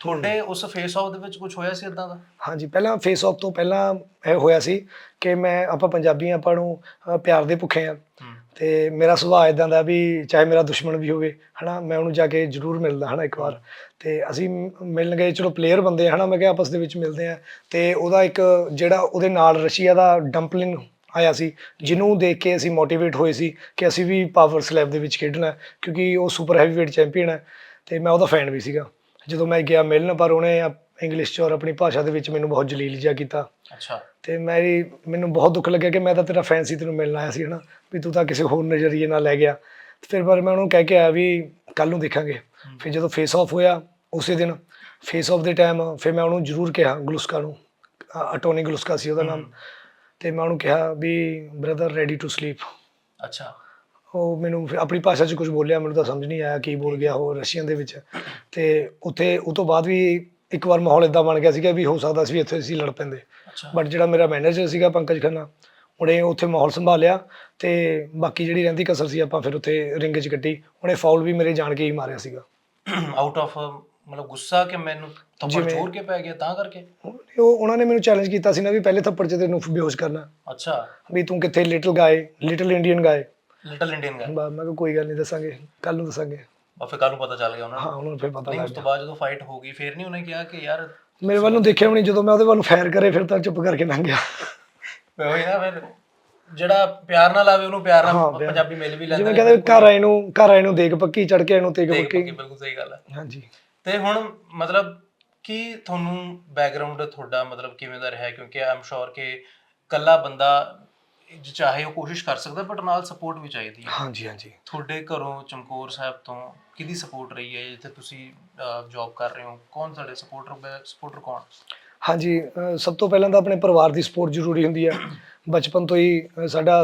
[SPEAKER 2] ਤੁਹਾਡੇ ਉਸ ਫੇਸ ਆਫ ਦੇ ਵਿੱਚ ਕੁਝ ਹੋਇਆ ਸੀ ਇਦਾਂ ਦਾ?
[SPEAKER 1] ਹਾਂਜੀ ਪਹਿਲਾਂ ਫੇਸ ਆਫ ਤੋਂ ਪਹਿਲਾਂ ਇਹ ਹੋਇਆ ਸੀ ਕਿ ਮੈਂ ਆਪਾਂ ਪੰਜਾਬੀ ਆਪਾਂ ਨੂੰ ਪਿਆਰ ਦੇ ਭੁੱਖੇ ਆ
[SPEAKER 2] ਹੂੰ।
[SPEAKER 1] ਤੇ ਮੇਰਾ ਸੁਭਾਅ ਇਦਾਂ ਦਾ ਵੀ ਚਾਹੇ ਮੇਰਾ ਦੁਸ਼ਮਣ ਵੀ ਹੋਵੇ, ਹਨਾ, ਮੈਂ ਉਹਨੂੰ ਜਾ ਕੇ ਜ਼ਰੂਰ ਮਿਲਦਾ, ਹਨਾ, ਇੱਕ ਵਾਰ। ਤੇ ਅਸੀਂ ਮ- ਮਿਲਣ ਗਏ, ਚਲੋ ਪਲੇਅਰ ਬੰਦੇ ਆ, ਹਨਾ, ਮੈਂ ਕਿਹਾ ਆਪਸ ਦੇ ਵਿੱਚ ਮਿਲਦੇ ਆ। ਤੇ ਉਹਦਾ ਇੱਕ ਜਿਹੜਾ ਉਹਦੇ ਨਾਲ ਰਸ਼ੀਆ ਦਾ ਡੰਪਲਿੰਗ ਆਇਆ ਸੀ, ਜਿਹਨੂੰ ਦੇਖ ਕੇ ਅਸੀਂ ਮੋਟੀਵੇਟ ਹੋਏ ਸੀ ਕਿ ਅਸੀਂ ਵੀ ਪਾਵਰ ਸਲੈਬ ਦੇ ਵਿੱਚ ਖੇਡਣਾ, ਕਿਉਂਕਿ ਉਹ ਸੁਪਰ ਹੈਵੀਵੇਟ ਚੈਂਪੀਅਨ ਹੈ, ਤੇ ਮੈਂ ਉਹਦਾ ਫੈਨ ਵੀ ਸੀਗਾ। ਜਦੋਂ ਮੈਂ ਗਿਆ ਮਿਲਣ, ਪਰ ਉਹਨੇ ਇੰਗਲਿਸ਼ ਚ ਔਰ ਆਪਣੀ ਭਾਸ਼ਾ ਦੇ ਵਿੱਚ ਮੈਨੂੰ ਬਹੁਤ ਜਲੀਲ ਜਿਹਾ ਕੀਤਾ।
[SPEAKER 2] ਅੱਛਾ।
[SPEAKER 1] ਤੇ ਮੇਰੀ ਮੈਨੂੰ ਬਹੁਤ ਦੁੱਖ ਲੱਗਿਆ ਕਿ ਮੈਂ ਤਾਂ ਤੇਰਾ ਫੈਨ ਸੀ ਤੈਨੂੰ ਮਿਲਣ ਆਇਆ ਸੀ ਹਨਾ? ਵੀ ਤੂੰ ਤਾਂ ਕਿਸੇ ਹੋਰ ਨਜ਼ਰੀਏ ਨਾਲ ਲੈ ਗਿਆ। ਫਿਰ ਪਰ ਮੈਂ ਉਹਨੂੰ ਕਹਿ ਕੇ ਆਇਆ ਵੀ ਕੱਲ ਨੂੰ ਦੇਖਾਂਗੇ। ਫਿਰ ਜਦੋਂ ਫੇਸ ਆਫ ਹੋਇਆ ਉਸੇ ਦਿਨ ਫੇਸ ਆਫ ਦੇ ਟਾਈਮ ਫਿਰ ਮੈਂ ਉਹਨੂੰ ਜ਼ਰੂਰ ਕਿਹਾ ਗਲੁਸਕਾ ਨੂੰ। ਅਟੋਨੀ ਗਲੁਸਕਾ ਸੀ ਉਹਦਾ ਨਾਮ। ਤੇ ਮੈਂ ਉਹਨੂੰ ਕਿਹਾ ਵੀ ਬ੍ਰਦਰ ਰੈਡੀ ਟੂ ਸਲੀਪ
[SPEAKER 2] ਅੱਛਾ।
[SPEAKER 1] ਉਹ ਮੈਨੂੰ ਫਿਰ ਆਪਣੀ ਭਾਸ਼ਾ 'ਚ ਕੁਝ ਬੋਲਿਆ ਮੈਨੂੰ ਤਾਂ ਸਮਝ ਨਹੀਂ ਆਇਆ ਕੀ ਬੋਲ ਗਿਆ ਉਹ ਰਸ਼ੀਅਨ ਦੇ ਵਿੱਚ। ਤੇ ਉੱਥੇ ਉਹ ਤੋਂ ਬਾਅਦ ਵੀ ਇੱਕ ਵਾਰ ਮਾਹੌਲ ਇਦਾਂ ਬਣ ਗਿਆ ਸੀਗਾ ਵੀ ਹੋ ਸਕਦਾ ਸੀ ਵੀ ਇੱਥੇ ਅਸੀਂ ਲੜ ਪੈਂਦੇ। ਬਟ ਜਿਹੜਾ ਮੇਰਾ ਮੈਨੇਜਰ ਸੀਗਾ ਪੰਕਜ ਖੰਨਾ ਉਹਨੇ ਉੱਥੇ ਮਾਹੌਲ ਸੰਭਾਲਿਆ ਤੇ ਬਾਕੀ ਜਿਹੜੀ ਰਹਿੰਦੀ ਕਸਰ ਸੀ ਆਪਾਂ ਫਿਰ ਉੱਥੇ ਰਿੰਗ 'ਚ ਕੱਢੀ ਉਹਨੇ ਫਾਉਲ ਵੀ ਮੇਰੇ ਜਾਣ ਕੇ ਹੀ ਮਾਰਿਆ ਸੀਗਾ।
[SPEAKER 2] ਆਊਟ ਆਫ ਮਤਲਬ ਗੁੱਸਾ ਕਿ ਮੈਨੂੰ ਥੱਪੜ ਛੋੜ ਕੇ ਪੈ ਗਿਆ ਤਾਂ ਕਰਕੇ?
[SPEAKER 1] ਉਹ ਉਹਨਾਂ ਨੇ ਮੈਨੂੰ ਚੈਲੰਜ ਕੀਤਾ ਸੀ ਨਾ ਵੀ ਪਹਿਲੇ ਥੱਪੜ 'ਚ ਤੈਨੂੰ ਬੇਹੋਸ਼ ਕਰਨਾ।
[SPEAKER 2] ਅੱਛਾ।
[SPEAKER 1] ਵੀ ਤੂੰ ਕਿੱਥੇ little guy little Indian guy
[SPEAKER 2] little Indian guy
[SPEAKER 1] ਮੈਂ ਕਿਹਾ ਕੋਈ ਗੱਲ ਨਹੀਂ ਦੱਸਾਂਗੇ ਕੱਲ ਨੂੰ ਦੱਸਾਂਗੇ।
[SPEAKER 2] ਬਾ ਫਿਰ ਕੱਲ ਨੂੰ ਪਤਾ ਚੱਲ ਗਿਆ ਉਹਨਾਂ
[SPEAKER 1] ਹਾਂ
[SPEAKER 2] ਨੂੰ
[SPEAKER 1] ਉਹਨਾਂ ਨੂੰ ਫਿਰ ਪਤਾ ਲੱਗ
[SPEAKER 2] ਉਸ ਤੋਂ
[SPEAKER 1] ਗਿਆ।
[SPEAKER 2] ਬਾਅਦ ਜਦੋਂ ਫਾਈਟ ਹੋ ਗਈ ਫਿਰ ਨਹੀਂ ਉਹਨੇ ਕਿਹਾ ਕਿ ਯਾਰ
[SPEAKER 1] ਮੇਰੇ ਵੱਲ ਦੇਖਿਆ ਵੀ ਨਹੀਂ ਜਦੋਂ ਮੈਂ ਉਹਦੇ ਵੱਲ ਫਾਇਰ ਕਰੇ ਫਿਰ ਤਾਂ ਚੁੱਪ ਕਰਕੇ ਲੰਘ ਗਿਆ।
[SPEAKER 2] ਹੋਈ ਨਾ ਫਿਰ ਜਿਹੜਾ ਪਿਆਰ ਨਾਲ ਆਵੇ ਉਹਨੂੰ ਪਿਆਰ
[SPEAKER 1] ਹਾਂ,
[SPEAKER 2] ਨਾਲ। ਪੰਜਾਬੀ ਮਿਲ ਵੀ ਲੈਂਦਾ
[SPEAKER 1] ਜਿਵੇਂ ਕਹਿੰਦੇ ਘਰ ਆਏ ਨੂੰ ਘਰ ਆਏ ਨੂੰ ਦੇਖ ਪੱਕੀ ਚੜ ਕੇ ਆਏ ਨੂੰ ਤੇਗ ਪੱਕੀ।
[SPEAKER 2] ਬਿਲਕੁਲ ਸਹੀ ਗੱਲ ਹੈ।
[SPEAKER 1] ਹਾਂਜੀ।
[SPEAKER 2] ਤੇ ਹੁਣ ਮਤਲਬ ਕੀ ਤੁਹਾਨੂੰ ਬੈਕਗ੍ਰਾਉਂਡ ਤੁਹਾਡਾ ਮਤਲਬ ਕਿਵੇਂ ਦਾ ਰਿਹਾ? ਕਿਉਂਕਿ ਆਮ ਸ਼ੋਰ ਕਿ ਕੱਲਾ ਬੰਦਾ ਚਾਹੇ ਉਹ ਕੋਸ਼ਿਸ਼ ਕਰ ਸਕਦਾ ਬਟ ਨਾਲ ਸਪੋਰਟ ਵੀ ਚਾਹੀਦੀ ਹੈ।
[SPEAKER 1] ਹਾਂਜੀ ਹਾਂਜੀ।
[SPEAKER 2] ਤੁਹਾਡੇ ਘਰੋਂ ਚਮਕੌਰ ਸਾਹਿਬ ਤੋਂ ਕਿਹਦੀ ਸਪੋਰਟ ਰਹੀ ਹੈ? ਜਿੱਥੇ ਤੁਸੀਂ ਜੌਬ ਕਰ ਰਹੇ ਹੋ ਕੌਣ ਤੁਹਾਡੇ ਸਪੋਰਟਰ ਸਪੋਰਟਰ ਕੌਣ?
[SPEAKER 1] ਹਾਂਜੀ ਸਭ ਤੋਂ ਪਹਿਲਾਂ ਤਾਂ ਆਪਣੇ ਪਰਿਵਾਰ ਦੀ ਸਪੋਰਟ ਜ਼ਰੂਰੀ ਹੁੰਦੀ ਹੈ। ਬਚਪਨ ਤੋਂ ਹੀ ਸਾਡਾ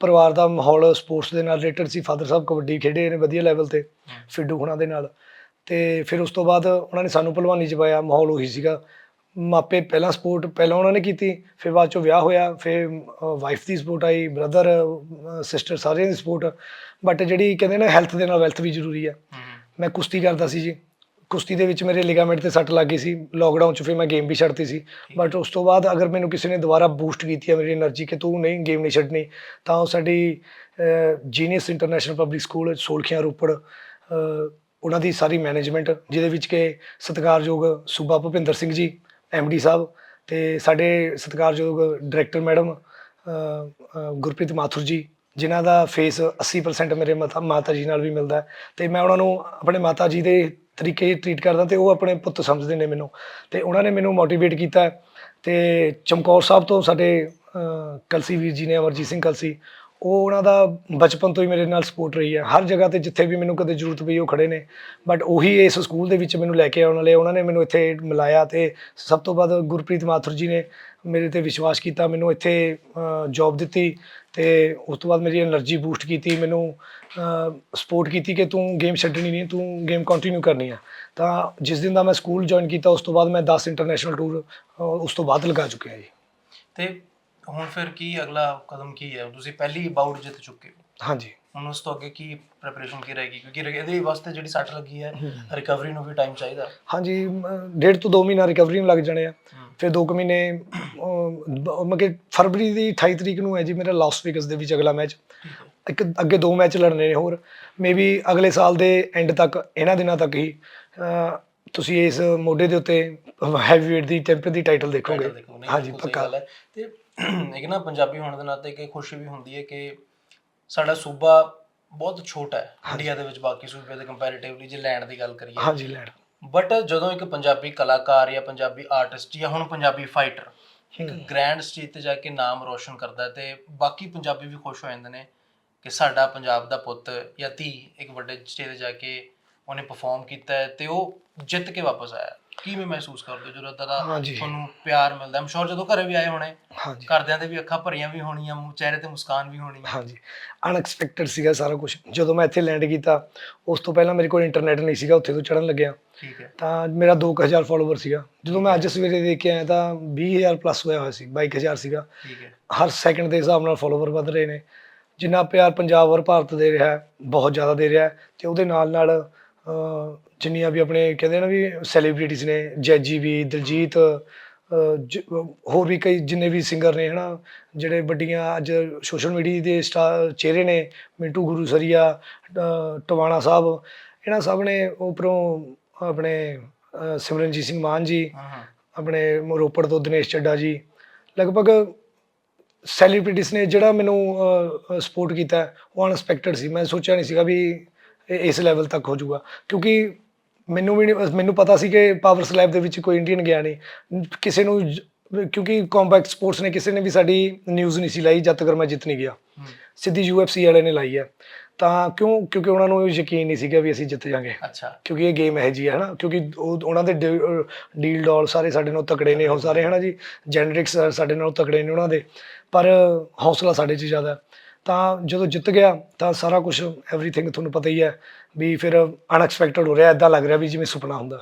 [SPEAKER 1] ਪਰਿਵਾਰ ਦਾ ਮਾਹੌਲ ਸਪੋਰਟਸ ਦੇ ਨਾਲ ਰਿਲੇਟਡ ਸੀ। ਫਾਦਰ ਸਾਹਿਬ ਕਬੱਡੀ ਖੇਡੇ ਨੇ ਵਧੀਆ ਲੈਵਲ ਤੇ ਫਿੱਡੂ ਹੁਣਾਂ ਦੇ ਨਾਲ। ਤੇ ਫਿਰ ਉਸ ਤੋਂ ਬਾਅਦ ਉਹਨਾਂ ਨੇ ਸਾਨੂੰ ਭਲਵਾਨੀ ਚ ਪਾਇਆ ਮਾਹੌਲ ਉਹੀ ਸੀਗਾ। ਮਾਪੇ ਪਹਿਲਾਂ ਸਪੋਰਟ ਪਹਿਲਾਂ ਉਹਨਾਂ ਨੇ ਕੀਤੀ ਫਿਰ ਬਾਅਦ ਚੋਂ ਵਿਆਹ ਹੋਇਆ ਫਿਰ ਵਾਈਫ ਦੀ ਸਪੋਰਟ ਆਈ ਬ੍ਰਦਰ ਸਿਸਟਰ ਸਾਰਿਆਂ ਦੀ ਸਪੋਰਟ ਬਟ ਜਿਹੜੀ ਕਹਿੰਦੇ ਨਾ ਹੈਲਥ ਦੇ ਨਾਲ ਵੈਲਥ ਵੀ ਜ਼ਰੂਰੀ ਆ। ਮੈਂ ਕੁਸ਼ਤੀ ਕਰਦਾ ਸੀ ਜੀ। ਕੁਸ਼ਤੀ ਦੇ ਵਿੱਚ ਮੇਰੇ ਲਿਗਾਮੈਂਟ ਤੇ ਸੱਟ ਲੱਗ ਗਈ ਸੀ। ਲੋਕਡਾਊਨ 'ਚ ਫਿਰ ਮੈਂ ਗੇਮ ਵੀ ਛੱਡਤੀ ਸੀ। ਬਟ ਉਸ ਤੋਂ ਬਾਅਦ ਅਗਰ ਮੈਨੂੰ ਕਿਸੇ ਨੇ ਦੁਬਾਰਾ ਬੂਸਟ ਕੀਤੀ ਹੈ ਮੇਰੀ એનર્ਜੀ ਕਿ ਤੂੰ ਨਹੀਂ ਗੇਮ ਨਹੀਂ ਛੱਡਣੀ ਤਾਂ ਉਹ ਸਾਡੀ genius international public school Solkhian Ropar ਉਹਨਾਂ ਦੀ ਸਾਰੀ ਮੈਨੇਜਮੈਂਟ ਜਿਹਦੇ ਵਿੱਚ ਕਿ ਸਤਿਕਾਰਯੋਗ ਸੂਬਾ ਭੁਪਿੰਦਰ ਸਿੰਘ ਜੀ ਡੀ ਸਾਹਿਬ ਤੇ ਸਾਡੇ ਸਤਿਕਾਰਯੋਗ ਡਾਇਰੈਕਟਰ ਮੈਡਮ ਗੁਰਪ੍ਰੀਤ ਮਾਥੁਰ ਜੀ, ਜਿਨ੍ਹਾਂ ਦਾ ਫੇਸ 80% ਮੇਰੇ ਮਾਤਾ ਮਾਤਾ ਜੀ ਨਾਲ ਵੀ ਮਿਲਦਾ ਹੈ। ਤੇ ਮੈਂ ਉਹਨਾਂ ਨੂੰ ਆਪਣੇ ਮਾਤਾ ਜੀ ਦੇ ਤਰੀਕੇ ਟ੍ਰੀਟ ਕਰਦਾ ਤੇ ਉਹ ਆਪਣੇ ਪੁੱਤ ਸਮਝਦੇ ਨੇ ਮੈਨੂੰ। ਤੇ ਉਹਨਾਂ ਨੇ ਮੈਨੂੰ ਮੋਟੀਵੇਟ ਕੀਤਾ ਹੈ। ਤੇ ਚਮਕੌਰ ਸਾਹਿਬ ਤੋਂ ਸਾਡੇ ਕਲਸੀ ਵੀਰ ਜੀ ਨੇ, ਅਮਰਜੀਤ ਸਿੰਘ ਕਲਸੀ ਉਹ ਉਹਨਾਂ ਦਾ ਬਚਪਨ ਤੋਂ ਹੀ ਮੇਰੇ ਨਾਲ ਸਪੋਰਟ ਰਹੀ ਹੈ ਹਰ ਜਗ੍ਹਾ ਤੇ ਜਿੱਥੇ ਵੀ ਮੈਨੂੰ ਕਦੇ ਜ਼ਰੂਰਤ ਪਈ, ਉਹ ਖੜੇ ਨੇ। ਬਟ ਉਹੀ ਇਸ ਸਕੂਲ ਦੇ ਵਿੱਚ ਮੈਨੂੰ ਲੈ ਕੇ ਆਉਣ ਵਾਲੇ, ਉਹਨਾਂ ਨੇ ਮੈਨੂੰ ਇੱਥੇ ਮਿਲਾਇਆ ਤੇ ਸਭ ਤੋਂ ਵੱਧ ਗੁਰਪ੍ਰੀਤ ਮਾਥੁਰ ਜੀ ਨੇ ਮੇਰੇ ਤੇ ਵਿਸ਼ਵਾਸ ਕੀਤਾ, ਮੈਨੂੰ ਇੱਥੇ ਜੌਬ ਦਿੱਤੀ ਤੇ ਉਸ ਤੋਂ ਬਾਅਦ ਮੇਰੀ એનર્ਜੀ ਬੂਸਟ ਕੀਤੀ, ਮੈਨੂੰ ਸਪੋਰਟ ਕੀਤੀ ਕਿ ਤੂੰ ਗੇਮ ਛੱਡਣੀ ਨਹੀਂ, ਤੂੰ ਗੇਮ ਕੰਟੀਨਿਊ ਕਰਨੀ ਆ। ਤਾਂ ਜਿਸ ਦਿਨ ਦਾ ਮੈਂ ਸਕੂਲ ਜੁਆਇਨ ਕੀਤਾ, ਉਸ ਤੋਂ ਬਾਅਦ ਮੈਂ 10 ਇੰਟਰਨੈਸ਼ਨਲ ਟੂਰ ਉਸ ਤੋਂ ਬਾਅਦ ਲਗਾ ਚੁੱਕਿਆ ਜੀ।
[SPEAKER 2] ਤੇ ਹੁਣ ਫਿਰ ਕੀ ਅਗਲਾ ਕਦਮ ਕੀ ਹੈ? ਤੁਸੀਂ ਪਹਿਲੀ ਬਾਊਟ ਜਿੱਤ ਚੁੱਕੇ ਹੋ।
[SPEAKER 1] ਹਾਂਜੀ।
[SPEAKER 2] ਹੁਣ ਉਸ ਤੋਂ ਅੱਗੇ ਕੀ ਪ੍ਰੈਪਰੇਸ਼ਨ ਕੀ ਰਹੇਗੀ? ਕਿਉਂਕਿ ਇਹਦੇ ਵਾਸਤੇ ਜਿਹੜੀ ਸੱਟ ਲੱਗੀ ਹੈ ਰਿਕਵਰੀ ਨੂੰ ਵੀ ਟਾਈਮ ਚਾਹੀਦਾ।
[SPEAKER 1] ਹਾਂਜੀ ਡੇਢ ਤੋਂ 2 ਮਹੀਨਾ ਰਿਕਵਰੀ ਨੂੰ ਲੱਗ ਜਾਣੇ ਆ। ਫਿਰ 2 ਕੁ ਮਹੀਨੇ ਕਿ ਫਰਵਰੀ ਦੀ 28 ਤਰੀਕ ਨੂੰ ਹੈ ਜੀ ਮੇਰਾ ਲਾਸ ਵੇਗਸ ਦੇ ਵਿੱਚ ਅਗਲਾ ਮੈਚ ਇੱਕ ਅੱਗੇ ਦੋ ਮੈਚ ਲੜਨੇ ਨੇ ਹੋਰ। ਮੇਬੀ ਅਗਲੇ ਸਾਲ ਦੇ ਐਂਡ ਤੱਕ ਇਹਨਾਂ ਦਿਨਾਂ ਤੱਕ ਹੀ ਤੁਸੀਂ ਇਸ ਮੋਢੇ ਦੇ ਉੱਤੇ ਹੈਵੀਵੇਟ ਦੀ ਚੈਂਪੀਅਨ ਦੀ ਟਾਈਟਲ ਦੇਖੋਗੇ। ਹਾਂਜੀ ਪੱਕਾ।
[SPEAKER 2] ਤੇ ਇੱਕ ਨਾ ਪੰਜਾਬੀ ਹੋਣ ਦੇ ਨਾਤੇ ਇੱਕ ਖੁਸ਼ੀ ਵੀ ਹੁੰਦੀ ਹੈ ਕਿ ਸਾਡਾ ਸੂਬਾ ਬਹੁਤ ਛੋਟਾ ਹੈ ਇੰਡੀਆ ਦੇ ਵਿੱਚ ਬਾਕੀ ਸੂਬੇ ਦੇ ਕੰਪੈਰੀਟਿਵਲੀ ਜੇ ਲੈਂਡ ਦੀ ਗੱਲ ਕਰੀਏ।
[SPEAKER 1] ਹਾਂਜੀ ਲੈਣ
[SPEAKER 2] ਬਟ ਜਦੋਂ ਇੱਕ ਪੰਜਾਬੀ ਕਲਾਕਾਰ ਜਾਂ ਪੰਜਾਬੀ ਆਰਟਿਸਟ ਜਾਂ ਹੁਣ ਪੰਜਾਬੀ ਫਾਈਟਰ ਇੱਕ ਗ੍ਰੈਂਡ ਸਟੇਜ ਤੇ ਜਾ ਕੇ ਨਾਮ ਰੋਸ਼ਨ ਕਰਦਾ ਹੈ ਤੇ ਬਾਕੀ ਪੰਜਾਬੀ ਵੀ ਖੁਸ਼ ਹੋ ਜਾਂਦੇ ਨੇ ਕਿ ਸਾਡਾ ਪੰਜਾਬ ਦਾ ਪੁੱਤ ਜਾਂ ਧੀ ਇੱਕ ਵੱਡੇ ਸਟੇਜ ਤੇ ਜਾ ਕੇ ਉਹਨੇ ਪਰਫਾਰਮ ਕੀਤਾ ਹੈ ਤੇ ਉਹ ਜਿੱਤ ਕੇ ਵਾਪਸ ਆਇਆ। ਕਿਵੇਂ ਮਹਿਸੂਸ ਕਰਦੇ ਹੋ ਜਦੋਂ ਏਦਾਂ ਦਾ
[SPEAKER 1] ਹਾਂਜੀ।
[SPEAKER 2] ਤੁਹਾਨੂੰ ਪਿਆਰ ਮਿਲਦਾ? ਹੈ ਸ਼ੋਰ ਜਦੋਂ ਘਰੇ ਵੀ ਆਏ ਹੋਣੇ
[SPEAKER 1] ਹਾਂਜੀ।
[SPEAKER 2] ਘਰਦਿਆਂ ਦੇ ਵੀ ਅੱਖਾਂ ਭਰੀਆਂ ਵੀ ਹੋਣੀਆਂ ਮੂੰਹ ਚਿਹਰੇ ਤੇ ਮੁਸਕਾਨ ਵੀ ਹੋਣੀ।
[SPEAKER 1] ਹਾਂਜੀ। ਅਨਐਕਸਪੈਕਟਡ ਸੀਗਾ ਸਾਰਾ ਕੁਝ ਜਦੋਂ ਮੈਂ ਇੱਥੇ ਲੈਂਡ ਕੀਤਾ ਉਸ ਤੋਂ ਪਹਿਲਾਂ ਮੇਰੇ ਕੋਲ ਇੰਟਰਨੈਟ ਨਹੀਂ ਸੀਗਾ ਉੱਥੇ ਤੋਂ ਚੜਨ ਲੱਗਿਆ।
[SPEAKER 2] ਠੀਕ ਹੈ।
[SPEAKER 1] ਤਾਂ ਮੇਰਾ 2000 ਫਾਲੋਵਰ ਸੀਗਾ। ਜਦੋਂ ਮੈਂ ਅੱਜ ਸਵੇਰੇ ਦੇਖ ਕੇ ਆਇਆ ਤਾਂ 20000 ਪਲੱਸ ਹੋਇਆ ਹੋਇਆ ਸੀ 22000 ਸੀਗਾ।
[SPEAKER 2] ਠੀਕ ਹੈ।
[SPEAKER 1] ਹਰ ਸੈਕਿੰਡ ਦੇ ਹਿਸਾਬ ਨਾਲ ਫਾਲੋਵਰ ਵਧ ਰਹੇ ਨੇ। ਜਿੰਨਾ ਪਿਆਰ ਪੰਜਾਬ ਔਰ ਭਾਰਤ ਦੇ ਰਿਹਾ ਹੈ, ਬਹੁਤ ਜ਼ਿਆਦਾ ਦੇ ਰਿਹਾ ਹੈ। ਤੇ ਉਹਦੇ ਨਾਲ ਨਾਲ ਅਹ, ਜਿੰਨੀਆਂ ਵੀ ਆਪਣੇ ਕਹਿੰਦੇ ਨਾ ਵੀ ਸੈਲੀਬ੍ਰਿਟੀਜ਼ ਨੇ ਜੈਜੀ ਵੀ ਦਿਲਜੀਤ ਹੋਰ ਵੀ ਕਈ ਜਿੰਨੇ ਵੀ ਸਿੰਗਰ ਨੇ ਹਨਾ ਜਿਹੜੇ ਵੱਡੀਆਂ ਅੱਜ ਸੋਸ਼ਲ ਮੀਡੀਆ ਦੇ ਸਟਾਰ ਚਿਹਰੇ ਨੇ ਮਿੰਟੂ ਗੁਰੂ ਸਰੀਆ ਟਵਾਣਾ ਸਾਹਿਬ ਇਹਨਾਂ ਸਭ ਨੇ ਉੱਪਰੋਂ ਆਪਣੇ ਸਿਮਰਨਜੀਤ ਸਿੰਘ ਮਾਨ ਜੀ ਆਪਣੇ ਰੋਪੜ ਤੋਂ ਦਿਨੇਸ਼ ਚੱਡਾ ਜੀ ਲਗਭਗ ਸੈਲੀਬ੍ਰਿਟੀਜ਼ ਨੇ ਜਿਹੜਾ ਮੈਨੂੰ ਸਪੋਰਟ ਕੀਤਾ ਉਹ ਅਨਐਕਸਪੈਕਟਡ ਸੀ। ਮੈਂ ਸੋਚਿਆ ਨਹੀਂ ਸੀਗਾ ਵੀ ਇਸ ਲੈਵਲ ਤੱਕ ਹੋ ਜਾਊਗਾ। ਕਿਉਂਕਿ ਮੈਨੂੰ ਵੀ ਨਹੀਂ- ਮੈਨੂੰ ਪਤਾ ਸੀ ਕਿ ਪਾਵਰ ਸਲੈਬ ਦੇ ਵਿੱਚ ਕੋਈ ਇੰਡੀਅਨ ਗਿਆ ਨਹੀਂ ਕਿਸੇ ਨੂੰ ਜ- ਕਿਉਂਕਿ ਕੰਬੈਕਟ ਸਪੋਰਟਸ ਨੇ ਕਿਸੇ ਨੇ ਵੀ ਸਾਡੀ ਨਿਊਜ਼ ਨਹੀਂ ਸੀ ਲਾਈ ਜਦ ਤੱਕ ਮੈਂ ਜਿੱਤ ਨਹੀਂ ਗਿਆ। ਸਿੱਧੀ UFC ਵਾਲੇ ਨੇ ਲਾਈ ਹੈ। ਤਾਂ ਕਿਉਂ ਕਿਉਂਕਿ ਉਹਨਾਂ ਨੂੰ ਯਕੀਨ ਨਹੀਂ ਸੀਗਾ ਵੀ ਅਸੀਂ ਜਿੱਤ ਜਾਾਂਗੇ।
[SPEAKER 2] ਅੱਛਾ।
[SPEAKER 1] ਕਿਉਂਕਿ ਇਹ ਗੇਮ ਹੈ ਜੀ ਹੈ ਨਾ ਕਿਉਂਕਿ ਉਹ ਉਹਨਾਂ ਦੇ ਡੀਲ ਡਾਲ ਸਾਰੇ ਸਾਡੇ ਨਾਲ ਤਕੜੇ ਨੇ ਉਹ ਸਾਰੇ ਹੈ ਨਾ ਜੀ। ਜੈਨਰਿਕਸ ਸਾਡੇ ਨਾਲ ਤਕੜੇ ਨੇ ਉਹਨਾਂ ਦੇ। ਪਰ ਹੌਸਲਾ ਸਾਡੇ 'ਚ ਜ਼ਿਆਦਾ ਹੈ। ਤਾਂ ਜਦੋਂ ਜਿੱਤ ਗਿਆ ਤਾਂ ਸਾਰਾ ਕੁਝ ਐਵਰੀਥਿੰਗ ਤੁਹਾਨੂੰ ਪਤਾ ਹੀ ਹੈ ਵੀ ਫਿਰ ਅਨਐਕਸਪੈਕਟਡ ਹੋ ਰਿਹਾ ਇਦਾਂ ਲੱਗ ਰਿਹਾ ਵੀ ਜਿਵੇਂ ਸੁਪਨਾ ਹੁੰਦਾ।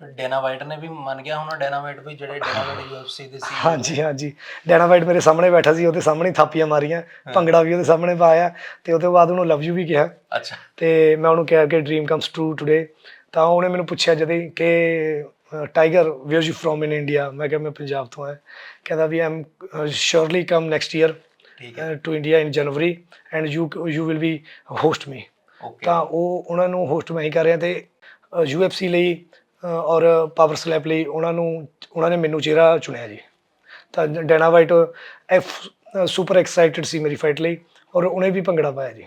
[SPEAKER 2] ਡੈਨਾ ਵਾਈਟ ਨੇ ਵੀ ਮੰਨ ਗਿਆ ਹੋਣਾ ਡੈਨਾ ਵਾਈਟ ਵੀ ਜਿਹੜੇ ਡੈਨਾ ਵਾਈਟ ਯੂਐਫਸੀ ਦੇ ਸੀ।
[SPEAKER 1] ਹਾਂਜੀ ਹਾਂਜੀ। ਡੈਨਾਵਾਈਟ ਮੇਰੇ ਸਾਹਮਣੇ ਬੈਠਾ ਸੀ ਉਹਦੇ ਸਾਹਮਣੇ ਥਾਪੀਆਂ ਮਾਰੀਆਂ ਭੰਗੜਾ ਵੀ ਉਹਦੇ ਸਾਹਮਣੇ ਪਾਇਆ ਤੇ ਉਹਦੇ ਬਾਅਦ ਉਹਨੂੰ ਲਵ ਯੂ ਵੀ ਕਿਹਾ।
[SPEAKER 2] ਅੱਛਾ।
[SPEAKER 1] ਤੇ ਮੈਂ ਉਹਨੂੰ ਕਿਹਾ ਕਿ ਡ੍ਰੀਮ ਕਮਸ ਟਰੂ ਟੁਡੇ ਤਾਂ ਉਹਨੇ ਮੈਨੂੰ ਪੁੱਛਿਆ ਜਦੇ ਕਿ tiger where you from in India ਮੈਂ ਕਿਹਾ ਮੈਂ ਪੰਜਾਬ ਤੋਂ ਹਾਂ ਕਹਿੰਦਾ ਵੀ I'm surely come next year to India in January and you you will be host me ਤਾਂ ਉਹ ਉਹਨਾਂ ਨੂੰ ਹੋਸਟ ਮੈਂ ਹੀ ਕਰ ਰਿਹਾ ਤੇ UFC ਲਈ ਔਰ ਪਾਵਰ ਸਲੈਪ ਲਈ ਉਹਨਾਂ ਨੂੰ ਉਹਨਾਂ ਨੇ ਮੈਨੂੰ ਚਿਹਰਾ ਚੁਣਿਆ ਜੀ। ਤਾਂ ਡੈਨਾ ਵਾਈਟ ਐਫ ਸੁਪਰ ਐਕਸਾਈਟਡ ਸੀ ਮੇਰੀ ਫਾਈਟ ਲਈ ਔਰ ਉਹਨੇ ਵੀ ਭੰਗੜਾ ਪਾਇਆ ਜੀ।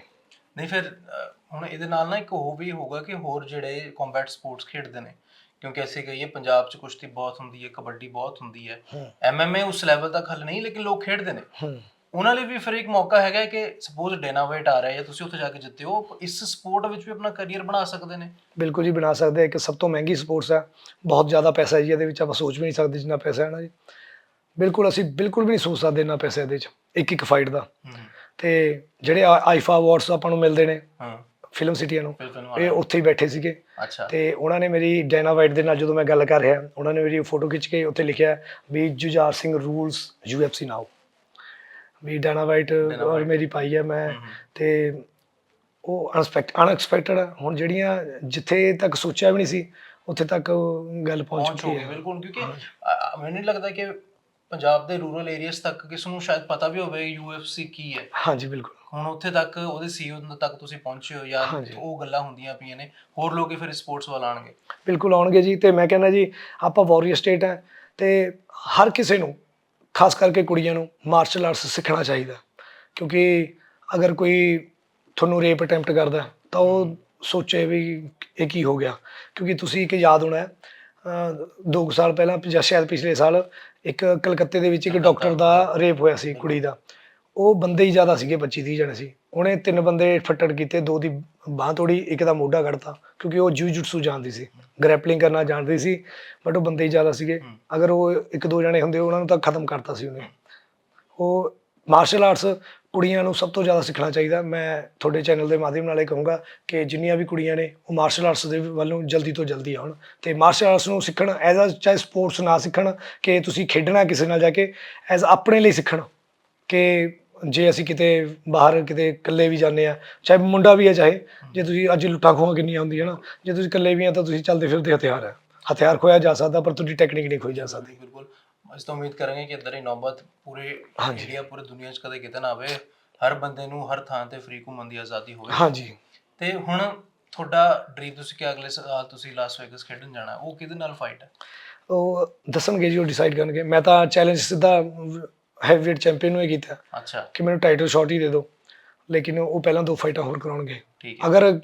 [SPEAKER 2] ਨਹੀਂ ਫਿਰ ਹੁਣ ਇਹਦੇ ਨਾਲ ਨਾ ਇੱਕ ਉਹ ਵੀ ਹੋਊਗਾ ਕਿ ਹੋਰ ਜਿਹੜੇ ਕੰਬੈਟ ਸਪੋਰਟਸ ਖੇਡਦੇ ਨੇ ਕਿਉਂਕਿ ਅਸੀਂ ਕਹੀਏ ਪੰਜਾਬ 'ਚ ਕੁਸ਼ਤੀ ਬਹੁਤ ਹੁੰਦੀ ਹੈ ਕਬੱਡੀ ਬਹੁਤ ਹੁੰਦੀ ਹੈ। ਐਮਐਮਏ ਉਸ ਲੈਵਲ ਤੱਕ ਹੱਲ ਨਹੀਂ ਲੇਕਿਨ ਲੋਕ ਖੇਡਦੇ ਨੇ।
[SPEAKER 1] ਹੂੰ।
[SPEAKER 2] ਉਹਨਾਂ ਲਈ ਵੀ ਫਿਰ ਇੱਕ ਮੌਕਾ ਹੈਗਾ ਕਿ ਸਪੋਜ਼ ਡੇਨਾ ਵਾਈਟ ਆ ਰਿਹਾ ਹੈ ਤੁਸੀਂ ਉੱਥੇ ਜਾ ਕੇ ਜਿੱਤੇ ਹੋ ਇਸ ਸਪੋਰਟ ਵਿੱਚ ਵੀ ਆਪਣਾ ਕੈਰੀਅਰ ਬਣਾ ਸਕਦੇ ਨੇ।
[SPEAKER 1] ਬਿਲਕੁਲ ਜੀ ਬਣਾ ਸਕਦੇ ਆ। ਇੱਕ ਸਭ ਤੋਂ ਮਹਿੰਗੀ ਸਪੋਰਟਸ ਹੈ ਬਹੁਤ ਜ਼ਿਆਦਾ ਪੈਸਾ ਹੈ ਜੀ ਇਹਦੇ ਵਿੱਚ ਆਪਾਂ ਸੋਚ ਵੀ ਨਹੀਂ ਸਕਦੇ ਜਿੰਨਾ ਪੈਸਾ ਹੈ ਨਾ ਜੀ। ਬਿਲਕੁਲ ਅਸੀਂ ਬਿਲਕੁਲ ਵੀ ਨਹੀਂ ਸੋਚ ਸਕਦੇ ਇੰਨਾ ਪੈਸਾ ਇਹਦੇ ਵਿੱਚ ਇੱਕ ਇੱਕ ਫਾਈਟ ਦਾ। ਤੇ ਜਿਹੜੇ ਆਈਫਾ ਅਵਾਰਡਸ ਆਪਾਂ ਨੂੰ ਮਿਲਦੇ ਨੇ
[SPEAKER 2] ਹਾਂ।
[SPEAKER 1] ਫਿਲਮ ਸਿਟੀਆਂ ਨੂੰ ਇਹ ਉੱਥੇ ਹੀ ਬੈਠੇ ਸੀਗੇ।
[SPEAKER 2] ਅੱਛਾ।
[SPEAKER 1] ਤੇ ਉਹਨਾਂ ਨੇ ਮੇਰੀ ਡੈਨਾ ਵਾਈਟ ਦੇ ਨਾਲ ਜਦੋਂ ਮੈਂ ਗੱਲ ਕਰ ਰਿਹਾ ਉਹਨਾਂ ਨੇ ਮੇਰੀ ਫੋਟੋ ਖਿੱਚ ਕੇ ਉੱਥੇ ਲਿਖਿਆ ਵੀ Jujhar Singh rules UFC now ਵੀ ਡੈਨਾ ਵਾਈਟ ਔਰ ਮੇਰੀ ਪਾਈ ਹੈ ਮੈਂ ਤੇ ਉਹ ਅਨਸਪੈਕਟ ਅਨਐਕਸਪੈਕਟਡ ਹੁਣ ਜਿਹੜੀਆਂ ਜਿੱਥੇ ਤੱਕ ਸੋਚਿਆ ਵੀ ਨਹੀਂ ਸੀ ਉੱਥੇ ਤੱਕ ਗੱਲ ਪਹੁੰਚ ਚੁੱਕੀ ਹੈ
[SPEAKER 2] ਬਿਲਕੁਲ ਕਿਉਂਕਿ ਮੈਨੂੰ ਨਹੀਂ ਲੱਗਦਾ ਕਿ ਪੰਜਾਬ ਦੇ ਰੂਰਲ ਏਰੀਆਸ ਤੱਕ ਕਿਸ ਨੂੰ ਸ਼ਾਇਦ ਪਤਾ ਵੀ ਹੋਵੇ ਯੂਐਫਸੀ ਕੀ ਹੈ।
[SPEAKER 1] ਹਾਂਜੀ ਬਿਲਕੁਲ।
[SPEAKER 2] ਹੁਣ ਉੱਥੇ ਤੱਕ ਉਹਦੇ ਸੀਈਓ ਤੱਕ ਤੁਸੀਂ ਪਹੁੰਚੇ ਹੋ ਜਾਂ। ਉਹ ਗੱਲਾਂ ਹੁੰਦੀਆਂ ਪਈਆਂ ਨੇ ਹੋਰ ਲੋਕ ਫਿਰ ਸਪੋਰਟਸ ਵੱਲ ਆਣਗੇ
[SPEAKER 1] ਬਿਲਕੁਲ ਆਉਣਗੇ ਜੀ ਤੇ ਮੈਂ ਕਹਿੰਦਾ ਜੀ ਆਪਾਂ ਵਾਰੀਅਰ ਸਟੇਟ ਹੈ ਤੇ ਹਰ ਕਿਸੇ ਨੂੰ ਖਾਸ ਕਰਕੇ ਕੁੜੀਆਂ ਨੂੰ ਮਾਰਸ਼ਲ ਆਰਟਸ ਸਿੱਖਣਾ ਚਾਹੀਦਾ। ਕਿਉਂਕਿ ਅਗਰ ਕੋਈ ਤੁਹਾਨੂੰ ਰੇਪ ਅਟੈਂਪਟ ਕਰਦਾ ਤਾਂ ਉਹ ਸੋਚੇ ਵੀ ਇਹ ਕੀ ਹੋ ਗਿਆ। ਕਿਉਂਕਿ ਤੁਸੀਂ ਇੱਕ ਯਾਦ ਹੋਣਾ ਹੈ, ਅਹ, ਦੋ ਕੁ ਸਾਲ ਪਹਿਲਾਂ ਜਾਂ ਸ਼ਾਇਦ ਪਿਛਲੇ ਸਾਲ ਇੱਕ ਕਲਕੱਤੇ ਦੇ ਵਿੱਚ ਇੱਕ ਡਾਕਟਰ ਦਾ ਰੇਪ ਹੋਇਆ ਸੀ ਕੁੜੀ ਦਾ। ਉਹ ਬੰਦੇ ਹੀ ਜ਼ਿਆਦਾ ਸੀਗੇ 25 30 ਜਣੇ ਸੀ। ਉਹਨੇ ਤਿੰਨ ਬੰਦੇ ਫੱਟੜ ਕੀਤੇ ਦੋ ਦੀ ਬਾਹ ਤੋੜੀ ਇੱਕ ਦਾ ਮੋਢਾ ਕੱਢਤਾ ਕਿਉਂਕਿ ਉਹ ਜੂਜੁਟਸੂ ਜਾਣਦੀ ਸੀ ਗ੍ਰੈਪਲਿੰਗ ਕਰਨਾ ਜਾਣਦੀ ਸੀ ਬਟ ਉਹ ਬੰਦੇ ਹੀ ਜ਼ਿਆਦਾ ਸੀਗੇ। ਅਗਰ ਉਹ ਇੱਕ ਦੋ ਜਣੇ ਹੁੰਦੇ ਉਹਨਾਂ ਨੂੰ ਤਾਂ ਖਤਮ ਕਰਤਾ ਸੀ ਉਹਨੇ। ਉਹ ਮਾਰਸ਼ਲ ਆਰਟਸ ਕੁੜੀਆਂ ਨੂੰ ਸਭ ਤੋਂ ਜ਼ਿਆਦਾ ਸਿੱਖਣਾ ਚਾਹੀਦਾ। ਮੈਂ ਤੁਹਾਡੇ ਚੈਨਲ ਦੇ ਮਾਧਿਅਮ ਨਾਲ ਇਹ ਕਹੂੰਗਾ ਕਿ ਜਿੰਨੀਆਂ ਵੀ ਕੁੜੀਆਂ ਨੇ ਉਹ ਮਾਰਸ਼ਲ ਆਰਟਸ ਦੇ ਵੱਲੋਂ ਜਲਦੀ ਤੋਂ ਜਲਦੀ ਆਉਣ। ਤੇ ਮਾਰਸ਼ਲ ਆਰਟਸ ਨੂੰ ਸਿੱਖਣ ਐਜ਼ ਅ ਚਾਹੇ ਸਪੋਰਟਸ ਨਾ ਸਿੱਖਣ ਕਿ ਤੁਸੀਂ ਖੇਡਣਾ ਕਿਸੇ ਨਾਲ ਜਾ ਕੇ ਐਜ਼ ਆਪਣੇ ਲਈ ਸਿੱਖਣ ਕਿ ਜੇ ਅਸੀਂ ਕਿਤੇ ਬਾਹਰ ਕਿਤੇ ਇਕੱਲੇ ਵੀ ਜਾਂਦੇ ਆ ਚਾਹੇ ਮੁੰਡਾ ਵੀ ਹੈ ਚਾਹੇ ਜੇ ਤੁਸੀਂ ਅੱਜ ਲੁੱਟਾਂ ਖੋਹਾਂ ਕਿੰਨੀਆਂ ਹੁੰਦੀਆਂ ਨਾ ਜੇ ਤੁਸੀਂ ਇਕੱਲੇ ਵੀ ਆ ਤਾਂ ਤੁਸੀਂ ਚੱਲਦੇ ਫਿਰਦੇ ਹਥਿਆਰ ਹੈ। ਹਥਿਆਰ ਖੋਇਆ ਜਾ ਸਕਦਾ ਪਰ ਤੁਹਾਡੀ ਟੈਕਨੀਕ ਨਹੀਂ ਖੋਈ ਜਾ ਸਕਦੀ।
[SPEAKER 2] ਬਿਲਕੁਲ। ਅਸੀਂ ਤਾਂ ਉਮੀਦ ਕਰਾਂਗੇ ਕਿ ਇਦਾਂ ਦੀ ਨੌਬਤ ਪੂਰੇ। ਇੰਡੀਆ ਪੂਰੇ ਦੁਨੀਆ 'ਚ ਕਦੇ ਕਿਤੇ ਨਾ ਆਵੇ। ਹਰ ਬੰਦੇ ਨੂੰ ਹਰ ਥਾਂ ਤੇ ਫ੍ਰੀ ਘੁੰਮਣ ਦੀ ਆਜ਼ਾਦੀ ਹੋਵੇ।
[SPEAKER 1] ਹਾਂਜੀ।
[SPEAKER 2] ਤੇ ਹੁਣ ਤੁਹਾਡਾ ਡ੍ਰੀਮ ਤੁਸੀਂ ਕਿ ਅਗਲੇ ਸਾਲ ਤੁਸੀਂ ਲਾਸ ਵੇਗਸ ਖੇਡਣ ਜਾਣਾ ਉਹ ਕਿਹਦੇ ਨਾਲ ਫਾਈਟ ਹੈ?
[SPEAKER 1] ਉਹ ਦੱਸਣਗੇ ਜੀ ਉਹ ਡਿਸਾਈਡ ਕਰਨਗੇ। ਮੈਂ ਤਾਂ ਚੈਲੰਜ ਸਿੱਧਾ ਹੈਵੀਵੇਟ ਚੈਂਪੀਅਨ ਨੂੰ ਹੀ ਕੀਤਾ।
[SPEAKER 2] ਅੱਛਾ।
[SPEAKER 1] ਕਿ ਮੈਨੂੰ ਟਾਈਟਲ ਸ਼ਾਟ ਹੀ ਦੇ ਦਿਓ। ਲੇਕਿਨ ਉਹ ਪਹਿਲਾਂ ਦੋ ਫਾਈਟਾਂ ਹੋਰ ਕਰਾਉਣਗੇ। ਅਗਰ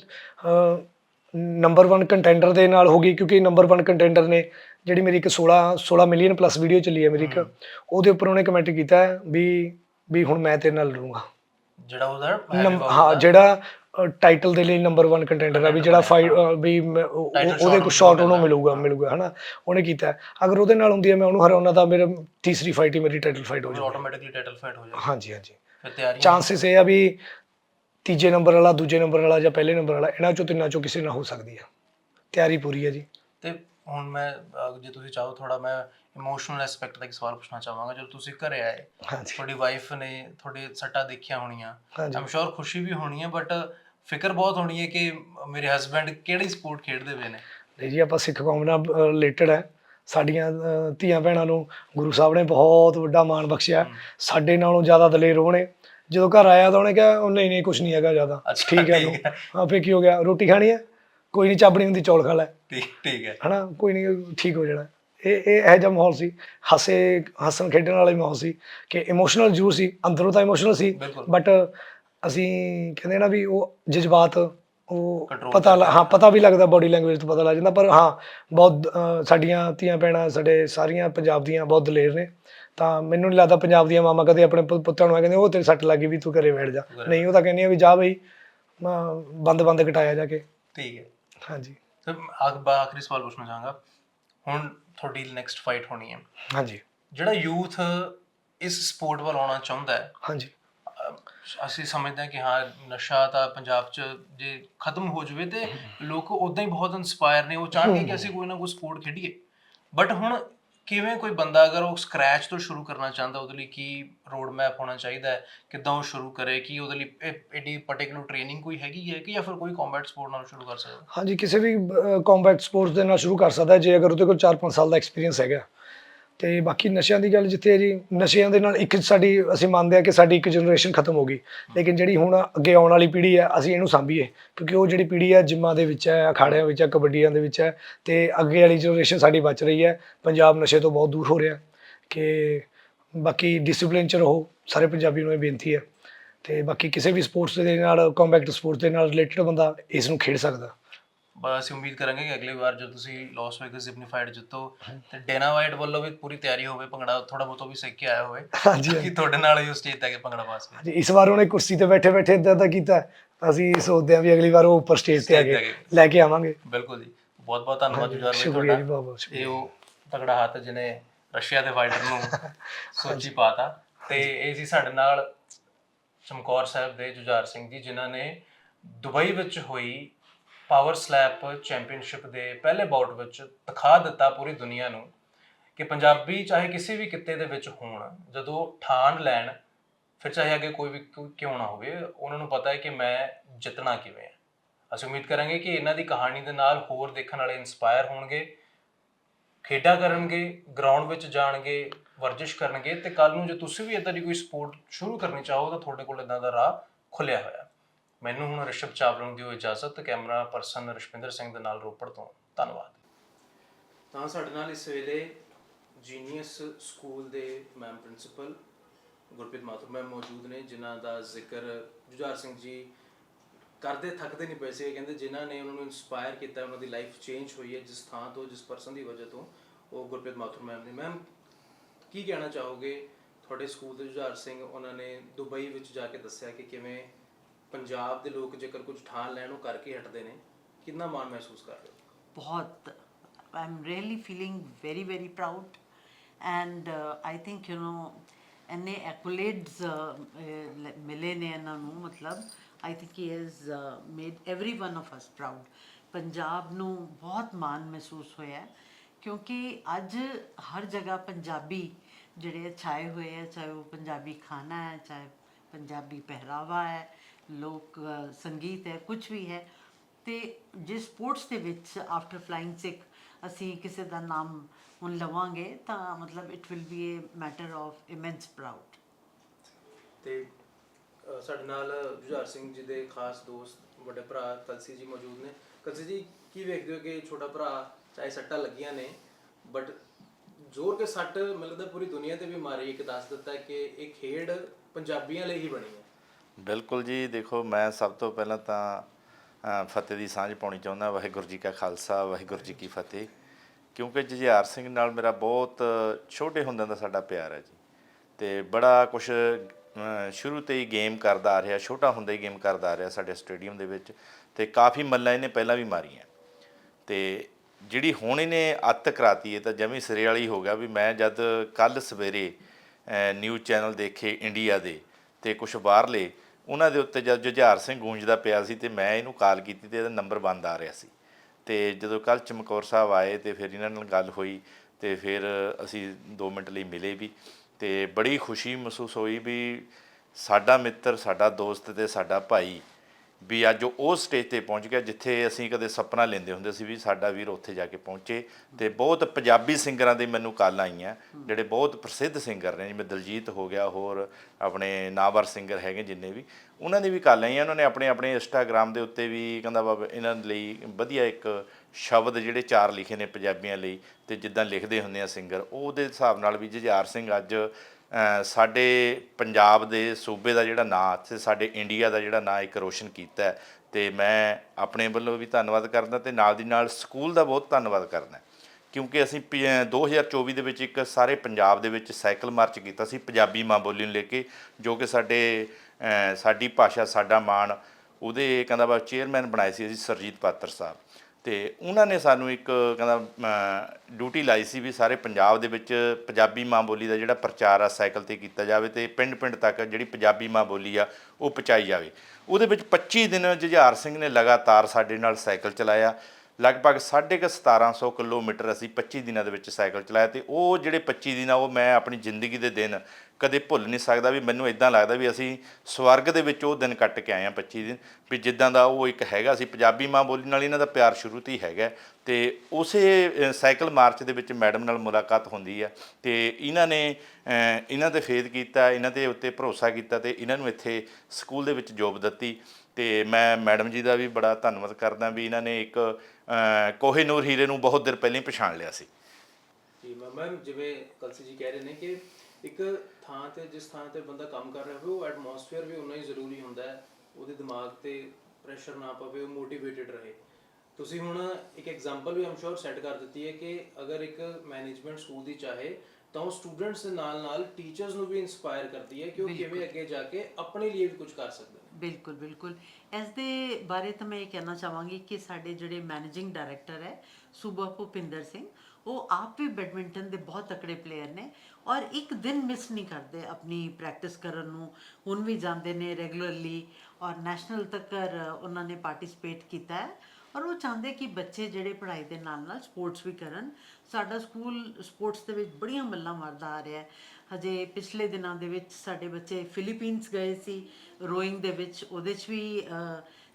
[SPEAKER 1] ਨੰਬਰ 1 ਕੰਟੈਂਡਰ ਦੇ ਨਾਲ ਹੋ ਗਈ ਕਿਉਂਕਿ ਨੰਬਰ 1 ਕੰਟੈਂਡਰ ਨੇ ਜਿਹੜੀ ਮੇਰੀ ਇੱਕ 16 16 ਮਿਲੀਅਨ ਪਲੱਸ ਵੀਡੀਓ ਚੱਲੀ ਹੈ ਮੇਰੀ ਇੱਕ ਉਹਦੇ ਉੱਪਰ ਉਹਨੇ ਕਮੈਂਟ ਕੀਤਾ ਵੀ ਵੀ ਹੁਣ ਮੈਂ ਤੇਰੇ ਨਾਲ ਲੜੂੰਗਾ।
[SPEAKER 2] ਜਿਹੜਾ ਉਹਦਾ
[SPEAKER 1] ਹਾਂ ਜਿਹੜਾ ਟਾਈਟਲ ਦੇ ਲਈ ਨੰਬਰ 1 ਕੰਟੈਂਡਰ ਹੈ ਵੀ ਜਿਹੜਾ ਫਾਈਟ ਵੀ ਉਹਦੇ ਕੋ ਸ਼ਾਟ ਉਹਨੂੰ। ਮਿਲੂਗਾ ਮਿਲੂਗਾ ਹਨਾ? ਉਹਨੇ ਕੀਤਾ। ਅਗਰ ਉਹਦੇ ਨਾਲ ਹੁੰਦੀ ਹੈ ਮੈਂ ਉਹਨੂੰ ਹਰਾਉਣਾ ਤਾਂ ਮੇਰਾ ਤੀਸਰੀ ਫਾਈਟ ਹੀ ਮੇਰੀ ਟਾਈਟਲ ਫਾਈਟ ਹੋ ਜਾਊਗੀ।
[SPEAKER 2] ਆਟੋਮੈਟਿਕਲੀ ਟਾਈਟਲ ਫਾਈਟ ਹੋ ਜਾਏ
[SPEAKER 1] ਹਾਂਜੀ ਹਾਂਜੀ।
[SPEAKER 2] ਫਿਰ ਤਿਆਰੀ
[SPEAKER 1] ਚਾਂਸਸ ਇਹ ਆ ਵੀ ਤੀਜੇ ਨੰਬਰ ਵਾਲਾ ਦੂਜੇ ਨੰਬਰ ਵਾਲਾ ਜਾਂ ਪਹਿਲੇ ਨੰਬਰ ਵਾਲਾ ਇਹਨਾਂ ਚੋਂ ਤਿੰਨਾਂ ਚੋਂ ਕਿਸੇ ਨਾਲ ਹੋ ਸਕਦੀ ਆ। ਤਿਆਰੀ ਪੂਰੀ ਹੈ ਜੀ।
[SPEAKER 2] ਤੇ ਹੁਣ ਮੈਂ ਜੇ ਤੁਸੀਂ ਚਾਹੋ ਥੋੜਾ ਮੈਂ ਇਮੋਸ਼ਨਲ ਐਸਪੈਕਟ ਦਾ ਇੱਕ ਸਵਾਲ ਪੁੱਛਣਾ ਚਾਹਾਂਗਾ। ਜਦੋਂ ਤੁਸੀਂ ਘਰੇ ਆਏ ਤੁਹਾਡੀ ਵਾਈਫ ਨੇ ਤੁਹਾਡੇ ਸੱਟਾਂ ਦੇਖੀਆਂ ਹੋਣੀਆਂ ਆਮ ਸ਼ੋਰ ਖੁਸ਼ੀ ਵੀ ਹੋਣੀ ਹੈ ਬਟ ਫਿਕਰ ਬਹੁਤ ਹੋਣੀ ਹੈ ਕਿ ਮੇਰੇ ਹਸਬੰਡ ਕਿਹੜੀ ਸਪੋਰਟ ਖੇਡਦੇ ਪਏ ਨੇ।
[SPEAKER 1] ਨਹੀਂ ਜੀ ਆਪਾਂ ਸਿੱਖ ਕੌਮ ਨਾਲ ਰਿਲੇਟਡ ਹੈ। ਸਾਡੀਆਂ ਧੀਆਂ ਭੈਣਾਂ ਨੂੰ ਗੁਰੂ ਸਾਹਿਬ ਨੇ ਬਹੁਤ ਵੱਡਾ ਮਾਣ ਬਖਸ਼ਿਆ। ਸਾਡੇ ਨਾਲੋਂ ਜ਼ਿਆਦਾ ਦਲੇਰ ਉਹ ਨੇ। ਜਦੋਂ ਘਰ ਆਇਆ ਤਾਂ ਉਹਨੇ ਕਿਹਾ ਉਹ ਨਹੀਂ ਨਹੀਂ ਕੁਝ ਨਹੀਂ ਹੈਗਾ ਜ਼ਿਆਦਾ।
[SPEAKER 2] ਅੱਛਾ,
[SPEAKER 1] ਠੀਕ ਹੈ
[SPEAKER 2] ਠੀਕ ਹੈ।
[SPEAKER 1] ਕੀ ਹੋ ਗਿਆ? ਰੋਟੀ ਖਾਣੀ ਹੈ? ਕੋਈ ਨਹੀਂ ਚਾਬਣੀ ਹੁੰਦੀ ਚੌਲ ਖਾ ਲੈ।
[SPEAKER 2] ਠੀਕ ਠੀਕ ਹੈ।
[SPEAKER 1] ਹਨਾ? ਕੋਈ ਨਹੀਂ ਠੀਕ ਹੋ ਜਾਣਾ। ਇਹ ਇਹ ਇਹੋ ਜਿਹਾ ਮਾਹੌਲ ਸੀ। ਹੱਸੇ ਹੱਸਣ ਖੇਡਣ ਵਾਲਾ ਮਾਹੌਲ ਸੀ ਕਿ ਇਮੋਸ਼ਨਲ ਜ਼ਰੂਰ ਸੀ। ਅੰਦਰੋਂ ਤਾਂ ਇਮੋਸ਼ਨਲ ਸੀ।
[SPEAKER 2] ਬਿਲਕੁਲ।
[SPEAKER 1] ਬਟ ਅਸੀਂ ਕਹਿੰਦੇ ਨਾ ਵੀ ਉਹ ਜਜ਼ਬਾਤ ਉਹ
[SPEAKER 2] Control
[SPEAKER 1] ਪਤਾ ਲ- ਹਾਂ ਪਤਾ ਵੀ ਲੱਗਦਾ ਬਾਡੀ ਲੈਂਗੁਏਜ ਤੋਂ ਪਤਾ ਲੱਗ ਜਾਂਦਾ ਪਰ ਹਾਂ ਬਹੁਤ ਅਹ, ਸਾਡੀਆਂ ਧੀਆਂ ਭੈਣਾਂ ਸਾਡੇ ਸਾਰੀਆਂ ਪੰਜਾਬ ਦੀਆਂ ਬਹੁਤ ਦਲੇਰ ਨੇ। ਤਾਂ ਮੈਨੂੰ ਨਹੀਂ ਲੱਗਦਾ ਪੰਜਾਬ ਦੀਆਂ ਮਾਮਾ ਕਦੇ ਆਪਣੇ ਪੁ- ਪੁੱਤਾਂ ਨੂੰ ਕਹਿੰਦੇ ਉਹ ਤੇਰੇ ਸੱਟ ਲੱਗੀ ਵੀ ਤੂੰ ਘਰੇ ਬੈਠ ਜਾ। ਨਹੀਂ ਉਹ ਤਾਂ ਕਹਿੰਦੀਆਂ ਵੀ ਜਾ ਬਈ ਬੰਦ ਬੰਦ ਕਟਾਇਆ ਜਾ ਕੇ।
[SPEAKER 2] ਠੀਕ ਹੈ।
[SPEAKER 1] ਹਾਂਜੀ।
[SPEAKER 2] ਤੇ ਆਖ- ਬਾ- ਆਖਰੀ ਸਵਾਲ ਪੁੱਛਣਾ ਚਾਹਾਂਗਾ। ਹੁਣ ਤੁਹਾਡੀ ਨੈਕਸਟ ਫਾਈਟ ਹੋਣੀ ਹੈ।
[SPEAKER 1] ਹਾਂਜੀ।
[SPEAKER 2] ਜਿਹੜਾ ਯੂਥ ਇਸ ਸਪੋਰਟ ਵੱਲ ਆਉਣਾ ਚਾਹੁੰਦਾ ਹੈ
[SPEAKER 1] ਹਾਂਜੀ।
[SPEAKER 2] ਅਸੀਂ ਸਮਝਦੇ ਹਾਂ ਕਿ ਹਾਂ, ਨਸ਼ਾ ਤਾਂ ਪੰਜਾਬ 'ਚ ਜੇ ਖਤਮ ਹੋ ਜਾਵੇ ਤੇ ਲੋਕ ਉਦਾਂ ਹੀ ਬਹੁਤ ਇਨਸਪਾਇਰ ਨੇ। ਉਹ ਚਾਹੁੰਦੇ ਕਿ ਅਸੀਂ ਕੋਈ ਨਾ ਕੋਈ ਸਪੋਰਟ ਖੇਡੀਏ। ਬਟ ਹੁਣ ਕਿਵੇਂ ਕੋਈ ਬੰਦਾ ਅਗਰ ਉਹ ਸਕ੍ਰੈਚ ਤੋਂ ਸ਼ੁਰੂ ਕਰਨਾ ਚਾਹੁੰਦਾ, ਉਹਦੇ ਲਈ ਕੀ ਰੋਡ ਮੈਪ ਹੋਣਾ ਚਾਹੀਦਾ ਹੈ? ਕਿੱਦਾਂ ਉਹ ਸ਼ੁਰੂ ਕਰੇ? ਕੀ ਉਹਦੇ ਲਈ ਇਹ- ਇਹਦੀ ਪਾਰਟਿਕੂਲਰ ਟ੍ਰੇਨਿੰਗ ਕੋਈ ਹੈਗੀ ਹੈ ਕਿ ਜਾਂ ਫਿਰ ਕੋਈ ਕੰਬੈਟ ਸਪੋਰਟ ਨਾਲ ਸ਼ੁਰੂ ਕਰ ਸਕਦਾ?
[SPEAKER 1] ਹਾਂਜੀ, ਕਿਸੇ ਵੀ ਕੰਬੈਟ ਸਪੋਰਟਸ ਦੇ ਨਾਲ ਸ਼ੁਰੂ ਕਰ ਸਕਦਾ ਜੇ ਅਗਰ ਉਹਦੇ ਕੋਲ 4-5 ਸਾਲ ਦਾ ਐਕਸਪੀਰੀਅੰਸ ਹੈਗਾ। ਤੇ ਬਾਕੀ ਨਸ਼ਿਆਂ ਦੀ ਗੱਲ ਜਿੱਥੇ ਹੈ ਜੀ, ਨਸ਼ਿਆਂ ਦੇ ਨਾਲ ਇੱਕ ਸਾਡੀ, ਅਸੀਂ ਮੰਨਦੇ ਹਾਂ ਕਿ ਸਾਡੀ ਇੱਕ ਜਨਰੇਸ਼ਨ ਖਤਮ ਹੋ ਗਈ। ਲੇਕਿਨ ਜਿਹੜੀ ਹੁਣ ਅੱਗੇ ਆਉਣ ਵਾਲੀ ਪੀੜ੍ਹੀ ਹੈ, ਅਸੀਂ ਇਹਨੂੰ ਸਾਂਭੀਏ। ਕਿਉਂਕਿ ਉਹ ਜਿਹੜੀ ਪੀੜ੍ਹੀ ਹੈ, ਜਿੰਮਾਂ ਦੇ ਵਿੱਚ ਹੈ, ਅਖਾੜਿਆਂ ਵਿੱਚ ਹੈ, ਕਬੱਡੀਆਂ ਦੇ ਵਿੱਚ ਹੈ, ਤੇ ਅੱਗੇ ਵਾਲੀ ਜਨਰੇਸ਼ਨ ਸਾਡੀ ਬਚ ਰਹੀ ਹੈ। ਪੰਜਾਬ ਨਸ਼ੇ ਤੋਂ ਬਹੁਤ ਦੂਰ ਹੋ ਰਿਹਾ ਕਿ ਬਾਕੀ ਡਿਸਪਲਿਨ ਚ ਰਹੋ, ਸਾਰੇ ਪੰਜਾਬੀ ਨੂੰ ਇਹ ਬੇਨਤੀ ਹੈ। ਤੇ ਬਾਕੀ ਕਿਸੇ ਵੀ ਸਪੋਰਟਸ ਦੇ ਨਾਲ ਕੰਬੈਕਟ ਸਪੋਰਟਸ ਦੇ ਨਾਲ ਰਿਲੇਟਡ ਬੰਦਾ ਇਸ ਨੂੰ ਖੇਡ ਸਕਦਾ।
[SPEAKER 2] ਅਸੀਂ ਉਮੀਦ ਕਰਾਂਗੇ ਕਿ ਅਗਲੀ ਵਾਰ ਜਦੋਂ ਤੁਸੀਂ ਲਾਸ ਵੇਗਸ ਸਿਗਨੀਫਾਈਡ ਜਿੱਤੋ ਤੇ ਡੇਨਾ ਵਾਈਟ ਵੱਲੋਂ ਵੀ ਪੂਰੀ ਤਿਆਰੀ ਹੋਵੇ ਭੰਗੜਾ ਥੋੜਾ ਬਹੁਤ ਵੀ ਸਿੱਖ ਕੇ ਆਇਆ ਹੋਵੇ
[SPEAKER 1] ਹਾਂਜੀ
[SPEAKER 2] ਕਿ ਤੁਹਾਡੇ ਨਾਲ ਹੀ ਉਹ ਸਟੇਜ ਤੇ ਆ ਕੇ ਭੰਗੜਾ ਪਾ ਸਕੇ
[SPEAKER 1] ਹਾਂਜੀ ਇਸ ਵਾਰ ਉਹਨੇ ਕੁਰਸੀ ਤੇ ਬੈਠੇ ਬੈਠੇ ਇਦਾਂ ਦਾ ਕੀਤਾ ਅਸੀਂ ਸੋਚਦੇ ਹਾਂ ਵੀ ਅਗਲੀ ਵਾਰ ਉਹ ਉੱਪਰ ਸਟੇਜ ਤੇ ਆ
[SPEAKER 2] ਤੇ
[SPEAKER 1] ਕੇ। ਲੈ ਕੇ ਆਵਾਂਗੇ।
[SPEAKER 2] ਬਿਲਕੁਲ ਜੀ। ਬਹੁਤ ਬਹੁਤ ਧੰਨਵਾਦ ਜੁਝਾਰ ਭਾਈ
[SPEAKER 1] ਸ਼ੁਕਰੀਆ ਜੀ
[SPEAKER 2] ਤੁਹਾਡਾ।
[SPEAKER 1] ਬਹੁਤ ਬਹੁਤ
[SPEAKER 2] ਇਹ ਉਹ ਤਗੜਾ ਹੱਥ ਜਿਹਨੇ ਰਸ਼ੀਆ ਦੇ ਫਾਈਟਰ ਨੂੰ ਸੋਚੀ ਪਾਤਾ। ਤੇ ਇਹ ਸੀ ਸਾਡੇ ਨਾਲ ਚਮਕੌਰ ਸਾਹਿਬ ਦੇ ਜੁਝਾਰ ਸਿੰਘ ਜੀ ਜਿਨ੍ਹਾਂ ਨੇ ਦੁਬਈ ਵਿੱਚ ਹੋਈ ਪਾਵਰ ਸਲੈਪ ਚੈਂਪੀਅਨਸ਼ਿਪ ਦੇ ਪਹਿਲੇ ਬਾਊਟ ਵਿੱਚ ਦਿਖਾ ਦਿੱਤਾ ਪੂਰੀ ਦੁਨੀਆ ਨੂੰ ਕਿ ਪੰਜਾਬੀ ਚਾਹੇ ਕਿਸੇ ਵੀ ਕਿੱਤੇ ਦੇ ਵਿੱਚ ਹੋਣ, ਜਦੋਂ ਠਾਣ ਲੈਣ, ਫਿਰ ਚਾਹੇ ਅੱਗੇ ਕੋਈ ਵੀ ਕਿਉਂ- ਨਾ ਹੋਵੇ, ਉਹਨਾਂ ਨੂੰ ਪਤਾ ਹੈ ਕਿ ਮੈਂ ਜਿੱਤਣਾ ਕਿਵੇਂ ਹੈ। ਅਸੀਂ ਉਮੀਦ ਕਰਾਂਗੇ ਕਿ ਇਹਨਾਂ ਦੀ ਕਹਾਣੀ ਦੇ ਨਾਲ ਹੋਰ ਦੇਖਣ ਵਾਲੇ ਇਨਸਪਾਇਰ ਹੋਣਗੇ, ਖੇਡਾਂ ਕਰਨਗੇ ਗਰਾਊਂਡ ਵਿੱਚ ਜਾਣਗੇ, ਵਰਜਿਸ਼ ਕਰਨਗੇ ਤੇ ਕੱਲ ਨੂੰ ਜੇ ਤੁਸੀਂ ਵੀ ਇਦਾਂ ਦੀ ਕੋਈ ਸਪੋਰਟ ਸ਼ੁਰੂ ਕਰਨੀ ਚਾਹੋ ਤਾਂ ਤੁਹਾਡੇ ਕੋਲ ਇਦਾਂ ਦਾ ਰਾਹ ਖੁੱਲਿਆ ਹੋਇਆ ਮੈਨੂੰ ਹੁਣ ਰਿਸ਼ਭ ਚਾਵਲਾ ਨੂੰ ਦਿਓ ਇਜਾਜ਼ਤ ਕੈਮਰਾ ਪਰਸਨ ਰਸ਼ਪਿੰਦਰ ਸਿੰਘ ਦੇ ਨਾਲ ਰੋਪੜ ਤੋਂ, ਧੰਨਵਾਦ। ਤਾਂ ਸਾਡੇ ਨਾਲ ਇਸ ਵੇਲੇ ਜੀਨੀਅਸ ਸਕੂਲ ਦੇ ma'am principal Gurpreet Mathur ma'am ਮੌਜੂਦ ਨੇ, ਜਿਨ੍ਹਾਂ ਦਾ ਜ਼ਿਕਰ ਜੁਝਾਰ ਸਿੰਘ ਜੀ ਕਰਦੇ ਥੱਕਦੇ ਨਹੀਂ ਪਏ ਸੀ ਕਹਿੰਦੇ ਜਿਨ੍ਹਾਂ ਨੇ ਉਹਨਾਂ ਨੂੰ ਇਨਸਪਾਇਰ ਕੀਤਾ, ਉਹਨਾਂ ਦੀ ਲਾਈਫ ਚੇਂਜ ਹੋਈ ਹੈ, ਜਿਸ ਥਾਂ ਤੋਂ, ਜਿਸ ਪਰਸਨ ਦੀ ਵਜ੍ਹਾ ਤੋਂ, ਉਹ ਗੁਰਪ੍ਰੀਤ ਮਾਥੁਰ ਮੈਮ ਨੇ। ਮੈਮ ਕੀ ਕਹਿਣਾ ਚਾਹੋਗੇ? ਤੁਹਾਡੇ ਸਕੂਲ ਦੇ ਜੁਝਾਰ ਸਿੰਘ, ਉਹਨਾਂ ਨੇ ਦੁਬਈ ਵਿੱਚ ਜਾ ਕੇ ਦੱਸਿਆ ਕਿ ਕਿਵੇਂ ਪੰਜਾਬ ਦੇ ਲੋਕ ਜੇਕਰ ਕੁਝ ਠਾਣ ਲੈਣ ਉਹ ਕਰਕੇ ਹਟਦੇ ਨੇ ਕਿੰਨਾ ਮਾਣ ਮਹਿਸੂਸ ਕਰਦੇ ਹੋ?
[SPEAKER 4] ਬਹੁਤ i'm really feeling very very proud and uh, i think you know ਇੰਨੇ accolades uh, ਮਿਲੇ ਨੇ ਇਹਨਾਂ ਨੂੰ ਮਤਲਬ I think he has uh, made every one of Punjab ਨੂੰ ਬਹੁਤ ਮਾਣ ਮਹਿਸੂਸ ਹੋਇਆ ਕਿਉਂਕਿ ਅੱਜ ਹਰ ਜਗ੍ਹਾ ਪੰਜਾਬੀ ਜਿਹੜੇ ਛਾਏ ਹੋਏ ਹੈ ਚਾਹੇ ਉਹ ਪੰਜਾਬੀ ਖਾਣਾ ਹੈ ਚਾਹੇ ਪੰਜਾਬੀ ਪਹਿਰਾਵਾ ਹੈ ਲੋਕ ਸੰਗੀਤ ਹੈ ਕੁਝ ਵੀ ਹੈ, ਤੇ ਜੇ ਸਪੋਰਟਸ ਦੇ ਵਿੱਚ ਆਫਟਰ ਫਲਾਈਂਗ ਸਿੱਖ ਅਸੀਂ ਕਿਸੇ ਦਾ ਨਾਮ ਹੁਣ ਲਵਾਂਗੇ, ਤਾਂ ਮਤਲਬ it will be a matter of immense proud
[SPEAKER 2] ਤੇ ਸਾਡੇ ਨਾਲ ਜੁਝਾਰ ਸਿੰਘ ਜੀ ਦੇ ਖਾਸ ਦੋਸਤ, ਵੱਡੇ ਭਰਾ ਕਲਸੀ ਜੀ ਮੌਜੂਦ ਨੇ। ਕਲਸੀ ਜੀ, ਕੀ ਵੇਖਦੇ ਹੋ ਕਿ ਛੋਟਾ ਭਰਾ ਚਾਹੇ ਸੱਟਾਂ ਲੱਗੀਆਂ ਨੇ ਬਟ ਜ਼ੋਰ ਕੇ ਸੱਟ ਮੈਨੂੰ ਪੂਰੀ ਦੁਨੀਆ ਤੇ ਵੀ ਮਾਰੀ ਇੱਕ ਦੱਸ ਦਿੱਤਾ ਕਿ ਇਹ ਖੇਡ ਪੰਜਾਬੀਆਂ ਲਈ ਹੀ ਬਣੀ ਹੈ।
[SPEAKER 5] ਬਿਲਕੁਲ ਜੀ, ਦੇਖੋ ਮੈਂ ਸਭ ਤੋਂ ਪਹਿਲਾਂ ਤਾਂ ਫਤਿਹ ਦੀ ਸਾਂਝ ਪਾਉਣੀ ਚਾਹੁੰਦਾ, ਵਾਹਿਗੁਰੂ ਜੀ ਕਾ ਖਾਲਸਾ, ਵਾਹਿਗੁਰੂ ਜੀ ਕੀ ਫਤਿਹ। ਕਿਉਂਕਿ ਜੁਝਾਰ ਸਿੰਘ ਨਾਲ ਮੇਰਾ ਬਹੁਤ ਛੋਟੇ ਹੁੰਦਿਆਂ ਦਾ ਸਾਡਾ ਪਿਆਰ ਹੈ ਜੀ। ਤੇ ਬੜਾ ਕੁਝ ਸ਼ੁਰੂ ਤੋਂ ਹੀ ਗੇਮ ਕਰਦਾ ਆ ਰਿਹਾ, ਛੋਟਾ ਹੁੰਦਾ ਹੀ ਗੇਮ ਕਰਦਾ ਆ ਰਿਹਾ ਸਾਡੇ ਸਟੇਡੀਅਮ ਦੇ ਵਿੱਚ। ਤੇ ਕਾਫੀ ਮੱਲਾਂ ਇਹਨੇ ਪਹਿਲਾਂ ਵੀ ਮਾਰੀਆਂ। ਤੇ ਜਿਹੜੀ ਹੁਣ ਇਹਨੇ ਅੱਤ ਕਰਾਤੀ ਹੈ, ਤਾਂ ਜਮੀ ਸਿਰੇ ਵਾਲੀ ਹੋ ਗਿਆ ਵੀ ਮੈਂ ਜਦ ਕੱਲ ਸਵੇਰੇ ਨਿਊਜ਼ ਚੈਨਲ ਦੇਖੇ ਇੰਡੀਆ ਦੇ, ਤੇ ਕੁਝ ਬਾਹਰਲੇ ਉਹਨਾਂ ਦੇ ਉੱਤੇ ਜਦ ਜੁਝਾਰ ਸਿੰਘ ਗੂੰਜਦਾ ਪਿਆ ਸੀ ਤੇ ਮੈਂ ਇਹਨੂੰ ਕਾਲ ਕੀਤੀ ਤੇ ਇਹਦਾ ਨੰਬਰ ਬੰਦ ਆ ਰਿਹਾ ਸੀ। ਤੇ ਜਦੋਂ ਕੱਲ ਚਮਕੌਰ ਸਾਹਿਬ ਆਏ ਤੇ ਫਿਰ ਇਹਨਾਂ ਨਾਲ ਗੱਲ ਹੋਈ ਤੇ ਫਿਰ ਅਸੀਂ 2 ਮਿੰਟ ਲਈ ਮਿਲੇ ਵੀ ਤੇ ਬੜੀ ਖੁਸ਼ੀ ਮਹਿਸੂਸ ਹੋਈ ਵੀ ਸਾਡਾ ਮਿੱਤਰ, ਸਾਡਾ ਦੋਸਤ ਤੇ ਸਾਡਾ ਭਾਈ ਵੀ ਅੱਜ ਉਹ ਸਟੇਜ ਤੇ ਪਹੁੰਚ ਗਿਆ ਜਿੱਥੇ ਅਸੀਂ ਕਦੇ ਸੁਪਨਾ ਲੈਂਦੇ ਹੁੰਦੇ ਸੀ ਵੀ ਸਾਡਾ ਵੀਰ ਉੱਥੇ ਜਾ ਕੇ ਪਹੁੰਚੇ ਤੇ ਬਹੁਤ ਪੰਜਾਬੀ ਸਿੰਗਰਾਂ ਦੇ ਮੈਨੂੰ ਕਾਲਾਂ ਆਈਆਂ, ਜਿਹੜੇ ਬਹੁਤ ਪ੍ਰਸਿੱਧ ਸਿੰਗਰ ਨੇ, ਜਿਵੇਂ ਦਲਜੀਤ ਹੋ ਗਿਆ, ਹੋਰ ਆਪਣੇ ਨਾਵਰ ਸਿੰਗਰ ਹੈਗੇ ਜਿੰਨੇ ਵੀ, ਉਹਨਾਂ ਦੀ ਵੀ ਕਾਲਾਂ ਆਈਆਂ, ਉਹਨਾਂ ਨੇ ਆਪਣੇ ਆਪਣੇ ਇੰਸਟਾਗ੍ਰam ਦੇ ਉੱਤੇ ਵੀ ਕਹਿੰਦਾ ਬਾਬਾ ਇਹਨਾਂ ਲਈ ਵਧੀਆ ਇੱਕ ਸ਼ਬਦ ਜਿਹੜੇ ਚਾਰ ਲਿਖੇ ਨੇ ਪੰਜਾਬੀਆਂ ਲਈ ਤੇ ਜਿੱਦਾਂ ਲਿਖਦੇ ਹੁੰਦੇ ਆ ਸਿੰਗਰ ਉਹਦੇ ਹਿਸਾਬ ਨਾਲ ਵੀ ਜੁਝਾਰ ਸਿੰਘ ਅੱਜ ਸਾਡੇ ਪੰਜਾਬ ਦੇ ਸੂਬੇ ਦਾ ਜਿਹੜਾ ਨਾਂ ਤੇ ਸਾਡੇ ਇੰਡੀਆ ਦਾ ਜਿਹੜਾ ਨਾਂ ਇੱਕ ਰੋਸ਼ਨ ਕੀਤਾ ਹੈ ਤੇ ਮੈਂ ਆਪਣੇ ਵੱਲੋਂ ਵੀ ਧੰਨਵਾਦ ਕਰਦਾ ਤੇ ਨਾਲ ਦੀ ਨਾਲ ਸਕੂਲ ਦਾ ਬਹੁਤ ਧੰਨਵਾਦ ਕਰਦਾ। ਕਿਉਂਕਿ ਅਸੀਂ ਪ- 2024 ਦੇ ਵਿੱਚ ਇੱਕ ਸਾਰੇ ਪੰਜਾਬ ਦੇ ਵਿੱਚ ਸਾਈਕਲ ਮਾਰਚ ਕੀਤਾ ਸੀ ਪੰਜਾਬੀ ਮਾਂ ਬੋਲੀ ਨੂੰ ਲੈ ਕੇ, ਜੋ ਕਿ ਸਾਡੇ ਸਾਡੀ ਭਾਸ਼ਾ, ਸਾਡਾ ਮਾਣ, ਉਹਦੇ ਕਹਿੰਦਾ ਵਾ ਚੇਅਰਮੈਨ ਬਣਾਏ ਸੀ ਅਸੀਂ ਸਰਜੀਤ ਪਾਤਰ ਸਾਹਿਬ। ਤੇ ਉਹਨਾਂ ਨੇ ਸਾਨੂੰ ਇੱਕ ਕਹਿੰਦਾ ਡਿਊਟੀ ਲਾਈ ਸੀ ਵੀ ਸਾਰੇ ਪੰਜਾਬ ਦੇ ਵਿੱਚ ਪੰਜਾਬੀ ਮਾਂ ਬੋਲੀ ਦਾ ਜਿਹੜਾ ਪ੍ਰਚਾਰ ਆ ਸਾਈਕਲ ਤੇ ਕੀਤਾ ਜਾਵੇ ਤੇ ਪਿੰਡ-ਪਿੰਡ ਤੱਕ ਜਿਹੜੀ ਪੰਜਾਬੀ ਮਾਂ ਬੋਲੀ ਆ ਉਹ ਪਹੁੰਚਾਈ ਜਾਵੇ। ਉਹਦੇ ਵਿੱਚ 25 ਦਿਨ ਜੁਝਾਰ ਸਿੰਘ ਨੇ ਲਗਾਤਾਰ ਸਾਡੇ ਨਾਲ ਸਾਈਕਲ ਚਲਾਇਆ। ਲਗਭਗ 1750 ਕਿਲੋਮੀਟਰ ਅਸੀਂ 25 ਦਿਨਾਂ ਦੇ ਵਿੱਚ ਸਾਈਕਲ ਚਲਾਇਆ ਤੇ ਉਹ ਜਿਹੜੇ 25 ਦਿਨ ਆ, ਉਹ ਮੈਂ ਆਪਣੀ ਜ਼ਿੰਦਗੀ ਦੇ ਦਿਨ ਕਦੇ ਭੁੱਲ ਨਹੀਂ ਸਕਦਾ ਵੀ ਮੈਨੂੰ ਇਦਾਂ ਲੱਗਦਾ ਵੀ ਅਸੀਂ ਸਵਰਗ ਦੇ ਵਿੱਚ ਉਹ ਦਿਨ ਕੱਟ ਕੇ ਆਏ ਆ 25 ਦਿਨ, ਵੀ ਜਿੱਦਾਂ ਦਾ ਉਹ ਇੱਕ ਹੈਗਾ ਸੀ ਪੰਜਾਬੀ ਮਾਂ ਬੋਲੀ ਨਾਲ ਇਹਨਾਂ ਦਾ ਪਿਆਰ ਸ਼ੁਰੂ ਤੋਂ ਹੀ ਹੈਗਾ ਤੇ ਉਸੇ ਸਾਈਕਲ ਮਾਰਚ ਦੇ ਵਿੱਚ ਮੈਡਮ ਨਾਲ ਮੁਲਾਕਾਤ ਹੁੰਦੀ ਆ ਤੇ ਇਹਨਾਂ ਨੇ ਇਹਨਾਂ ਤੇ ਫੇਦ ਕੀਤਾ, ਇਹਨਾਂ ਦੇ ਉੱਤੇ ਭਰੋਸਾ ਕੀਤਾ ਤੇ ਇਹਨਾਂ ਨੂੰ ਇੱਥੇ ਸਕੂਲ ਦੇ ਵਿੱਚ ਜੋਬ ਦਿੱਤੀ ਤੇ ਮੈਂ ਮੈਡਮ ਜੀ ਦਾ ਵੀ ਬੜਾ ਧੰਨਵਾਦ ਕਰਦਾ ਵੀ ਇਹਨਾਂ ਨੇ ਇੱਕ ਕੋਹਿਨੂਰ ਹੀਰੇ ਨੂੰ ਬਹੁਤ ਦਿਨ ਪਹਿਲਾਂ ਹੀ ਪਛਾਣ ਲਿਆ ਸੀ।
[SPEAKER 2] ਜੀ ਮੈਮ ਜਿਵੇਂ ਕਲਸੀ ਜੀ ਕਹਿ ਰਹੇ ਨੇ ਕਿ ਇੱਕ ਥਾਂ ਤੇ ਜਿਸ ਥਾਂ ਤੇ ਬੰਦਾ ਕੰਮ ਕਰ ਰਿਹਾ ਹੋਵੇ ਉਹ ਐਟਮੋਸਫੇਅਰ ਵੀ ਉਨਾ ਹੀ ਜ਼ਰੂਰੀ ਹੁੰਦਾ ਹੈ। ਉਹਦੇ ਦਿਮਾਗ ਤੇ ਪ੍ਰੈਸ਼ਰ ਨਾ ਪਵੇ ਉਹ ਮੋਟੀਵੇਟਿਡ ਰਹੇ। ਤੁਸੀਂ ਹੁਣ ਇੱਕ ਐਗਜ਼ਾਮਪਲ ਵੀ ਆਮ ਸ਼ੋਰ ਸੈੱਟ ਕਰ ਦਿੱਤੀ ਹੈ ਕਿ ਅਗਰ ਇੱਕ ਮੈਨੇਜਮੈਂਟ ਸਕੂਲ ਦੀ ਚਾਹੇ ਤਾਂ ਉਹ ਸਟੂਡੈਂਟਸ ਦੇ ਨਾਲ ਨਾਲ ਟੀਚਰਸ ਨੂੰ ਵੀ ਇਨਸਪਾਇਰ ਕਰਦੀ ਹੈ ਕਿ ਉਹ ਕਿਵੇਂ ਅੱਗੇ ਜਾ ਕੇ ਆਪਣੇ ਲਈ ਵੀ ਕੁਝ ਕਰ ਸਕਦੇ
[SPEAKER 4] ਬਿਲਕੁਲ ਬਿਲਕੁਲ। ਇਸ ਦੇ ਬਾਰੇ ਤਾਂ ਮੈਂ ਇਹ ਕਹਿਣਾ ਚਾਹਾਂਗੀ ਕਿ ਸਾਡੇ ਜਿਹੜੇ ਮੈਨੇਜਿੰਗ ਡਾਇਰੈਕਟਰ ਹੈ, ਸੂਬਾ ਭੁਪਿੰਦਰ ਸਿੰਘ, ਉਹ ਆਪ ਵੀ ਬੈਡਮਿੰਟਨ ਦੇ ਬਹੁਤ ਤਕੜੇ ਪਲੇਅਰ ਨੇ ਔਰ ਇੱਕ ਦਿਨ ਮਿਸ ਨਹੀਂ ਕਰਦੇ ਆਪਣੀ ਪ੍ਰੈਕਟਿਸ ਕਰਨ ਨੂੰ। ਹੁਣ ਵੀ ਜਾਂਦੇ ਨੇ ਰੈਗੂਲਰਲੀ ਔਰ ਨੈਸ਼ਨਲ ਤੱਕ ਉਹਨਾਂ ਨੇ ਪਾਰਟਿਸਿਪੇਟ ਕੀਤਾ ਹੈ ਔਰ ਉਹ ਚਾਹੁੰਦੇ ਕਿ ਬੱਚੇ ਜਿਹੜੇ ਪੜ੍ਹਾਈ ਦੇ ਨਾਲ ਨਾਲ ਸਪੋਰਟਸ ਵੀ ਕਰਨ। ਸਾਡਾ ਸਕੂਲ ਸਪੋਰਟਸ ਦੇ ਵਿੱਚ ਬੜੀਆਂ ਮੱਲਾਂ ਮਾਰਦਾ ਆ ਰਿਹਾ ਹੈ। ਹਜੇ ਪਿਛਲੇ ਦਿਨਾਂ ਦੇ ਵਿੱਚ ਸਾਡੇ ਬੱਚੇ ਫਿਲੀਪੀਨਸ ਗਏ ਸੀ, ਰੋਇੰਗ ਦੇ ਵਿੱਚ, ਉਹਦੇ 'ਚ ਵੀ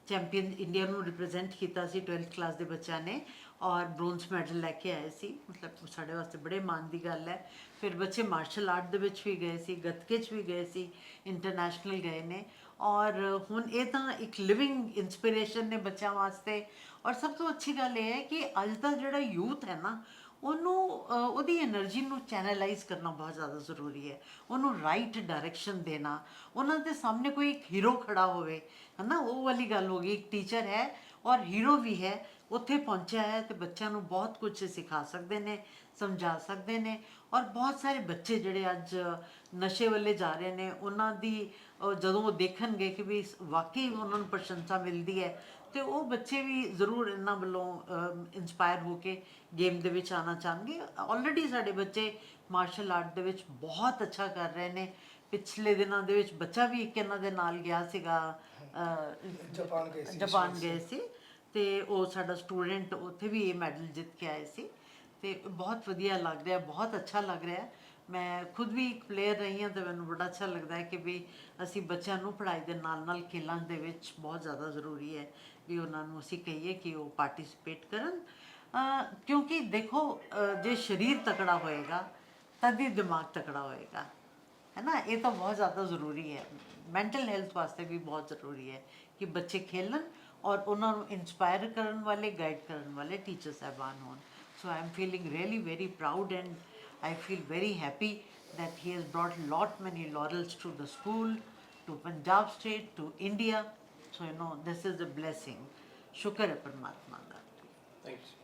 [SPEAKER 4] ਚੈਂਪੀਅਨ ਇੰਡੀਆ ਨੂੰ ਰਿਪਰੈਜ਼ੈਂਟ ਕੀਤਾ ਸੀ 12th ਕਲਾਸ ਦੇ ਬੱਚਿਆਂ ਨੇ ਔਰ ਬ੍ਰੌਂਜ਼ ਮੈਡਲ ਲੈ ਕੇ ਆਏ ਸੀ। ਮਤਲਬ ਸਾਡੇ ਵਾਸਤੇ ਬੜੇ ਮਾਣ ਦੀ ਗੱਲ ਹੈ। ਫਿਰ ਬੱਚੇ ਮਾਰਸ਼ਲ ਆਰਟ ਦੇ ਵਿੱਚ ਵੀ ਗਏ ਸੀ, ਗੱਤਕੇ 'ਚ ਵੀ ਗਏ ਸੀ ਇੰਟਰਨੈਸ਼ਨਲ ਗਏ ਨੇ। ਔਰ ਹੁਣ ਇਹ ਤਾਂ ਇੱਕ ਲਿਵਿੰਗ ਇਨਸਪੀਰੇਸ਼ਨ ਨੇ ਬੱਚਿਆਂ ਵਾਸਤੇ। ਔਰ ਸਭ ਤੋਂ ਅੱਛੀ ਗੱਲ ਇਹ ਹੈ ਕਿ ਅੱਜ ਦਾ ਜਿਹੜਾ ਯੂਥ ਹੈ ਨਾ ਉਹਨੂੰ ਉਹਦੀ એનર્ਜੀ ਨੂੰ ਚੈਨਲਾਈਜ਼ ਕਰਨਾ ਬਹੁਤ ਜ਼ਿਆਦਾ ਜ਼ਰੂਰੀ ਹੈ। ਉਹਨੂੰ ਰਾਈਟ ਡਾਇਰੈਕਸ਼ਨ ਦੇਣਾ। ਉਹਨਾਂ ਦੇ ਸਾਹਮਣੇ ਕੋਈ ਇੱਕ ਹੀਰੋ ਖੜਾ ਹੋਵੇ, ਹਨਾ? ਉਹ ਵਾਲੀ ਗੱਲ ਹੋ ਗਈ। ਇੱਕ ਟੀਚਰ ਹੈ ਔਰ ਹੀਰੋ ਵੀ ਹੈ। ਉੱਥੇ ਪਹੁੰਚਿਆ ਹੈ ਤੇ ਬੱਚਿਆਂ ਨੂੰ ਬਹੁਤ ਕੁਝ ਸਿਖਾ ਸਕਦੇ ਨੇ, ਸਮਝਾ ਸਕਦੇ ਨੇ ਔਰ ਬਹੁਤ ਸਾਰੇ ਬੱਚੇ ਜਿਹੜੇ ਅੱਜ ਨਸ਼ੇ ਵੱਲੇ ਜਾ ਰਹੇ ਨੇ। ਉਹਨਾਂ ਦੀ ਜਦੋਂ ਉਹ ਦੇਖਣਗੇ ਕਿ ਵੀ ਵਾਕਈ ਉਹਨਾਂ ਨੂੰ ਪ੍ਰਸ਼ੰਸਾ ਮਿਲਦੀ ਹੈ ਤੇ ਉਹ ਬੱਚੇ ਵੀ ਜ਼ਰੂਰ ਇਹਨਾਂ ਵੱਲੋਂ ਇਨਸਪਾਇਰ ਹੋ ਕੇ ਗੇਮ ਦੇ ਵਿੱਚ ਆਉਣਾ ਚਾਹਣਗੇ। ਆਲਰੇਡੀ ਸਾਡੇ ਬੱਚੇ ਮਾਰਸ਼ਲ ਆਰਟ ਦੇ ਵਿੱਚ ਬਹੁਤ ਅੱਛਾ ਕਰ ਰਹੇ ਨੇ। ਪਿਛਲੇ ਦਿਨਾਂ ਦੇ ਵਿੱਚ ਬੱਚਾ ਵੀ ਇੱਕ ਇਹਨਾਂ ਦੇ ਨਾਲ ਗਿਆ ਸੀਗਾ
[SPEAKER 1] ਜਾਪਾਨ ਗਏ ਸੀ।
[SPEAKER 4] ਜਾਪਾਨ ਗਏ ਸੀ। ਤੇ ਉਹ ਸਾਡਾ ਸਟੂਡੈਂਟ ਉੱਥੇ ਵੀ ਇਹ ਮੈਡਲ ਜਿੱਤ ਕੇ ਆਏ ਸੀ। ਤੇ ਬਹੁਤ ਵਧੀਆ ਲੱਗ ਰਿਹਾ ਬਹੁਤ ਅੱਛਾ ਲੱਗ ਰਿਹਾ। ਮੈਂ ਖੁਦ ਵੀ ਇੱਕ ਪਲੇਅਰ ਰਹੀ ਹਾਂ ਤੇ ਮੈਨੂੰ ਬੜਾ ਅੱਛਾ ਲੱਗਦਾ ਹੈ ਕਿ ਵੀ ਅਸੀਂ ਬੱਚਿਆਂ ਨੂੰ ਪੜ੍ਹਾਈ ਦੇ ਨਾਲ ਨਾਲ ਖੇਲਾਂ ਦੇ ਵਿੱਚ ਬਹੁਤ ਜ਼ਿਆਦਾ ਜ਼ਰੂਰੀ ਹੈ। ਵੀ ਉਹਨਾਂ ਨੂੰ ਅਸੀਂ ਕਹੀਏ ਕਿ ਉਹ ਪਾਰਟਿਸਿਪੇਟ ਕਰਨ ਅਹ ਕਿਉਂਕਿ ਦੇਖੋ ਅਹ ਜੇ ਸਰੀਰ ਤਕੜਾ ਹੋਏਗਾ ਤਦ ਹੀ ਦਿਮਾਗ ਤਕੜਾ ਹੋਏਗਾ ਹੈ ਨਾ ਇਹ ਤਾਂ ਬਹੁਤ ਜ਼ਿਆਦਾ ਜ਼ਰੂਰੀ ਹੈ ਮੈਂਟਲ ਹੈਲਥ ਵਾਸਤੇ ਵੀ ਬਹੁਤ ਜ਼ਰੂਰੀ ਹੈ ਕਿ ਬੱਚੇ ਖੇਲਣ ਔਰ ਉਹਨਾਂ ਨੂੰ ਇਨਸਪਾਇਰ ਕਰਨ ਵਾਲੇ ਗਾਈਡ ਕਰਨ ਵਾਲੇ ਟੀਚਰ ਸਾਹਿਬਾਨ ਹੋਣ so I am feeling really very proud and I feel very happy that he has brought lot many laurels to the school, to Punjab state, to India. So you know this is a blessing. ਸ਼ੁਕਰ ਹੈ ਪਰਮਾਤਮਾ ਦਾ
[SPEAKER 2] thank you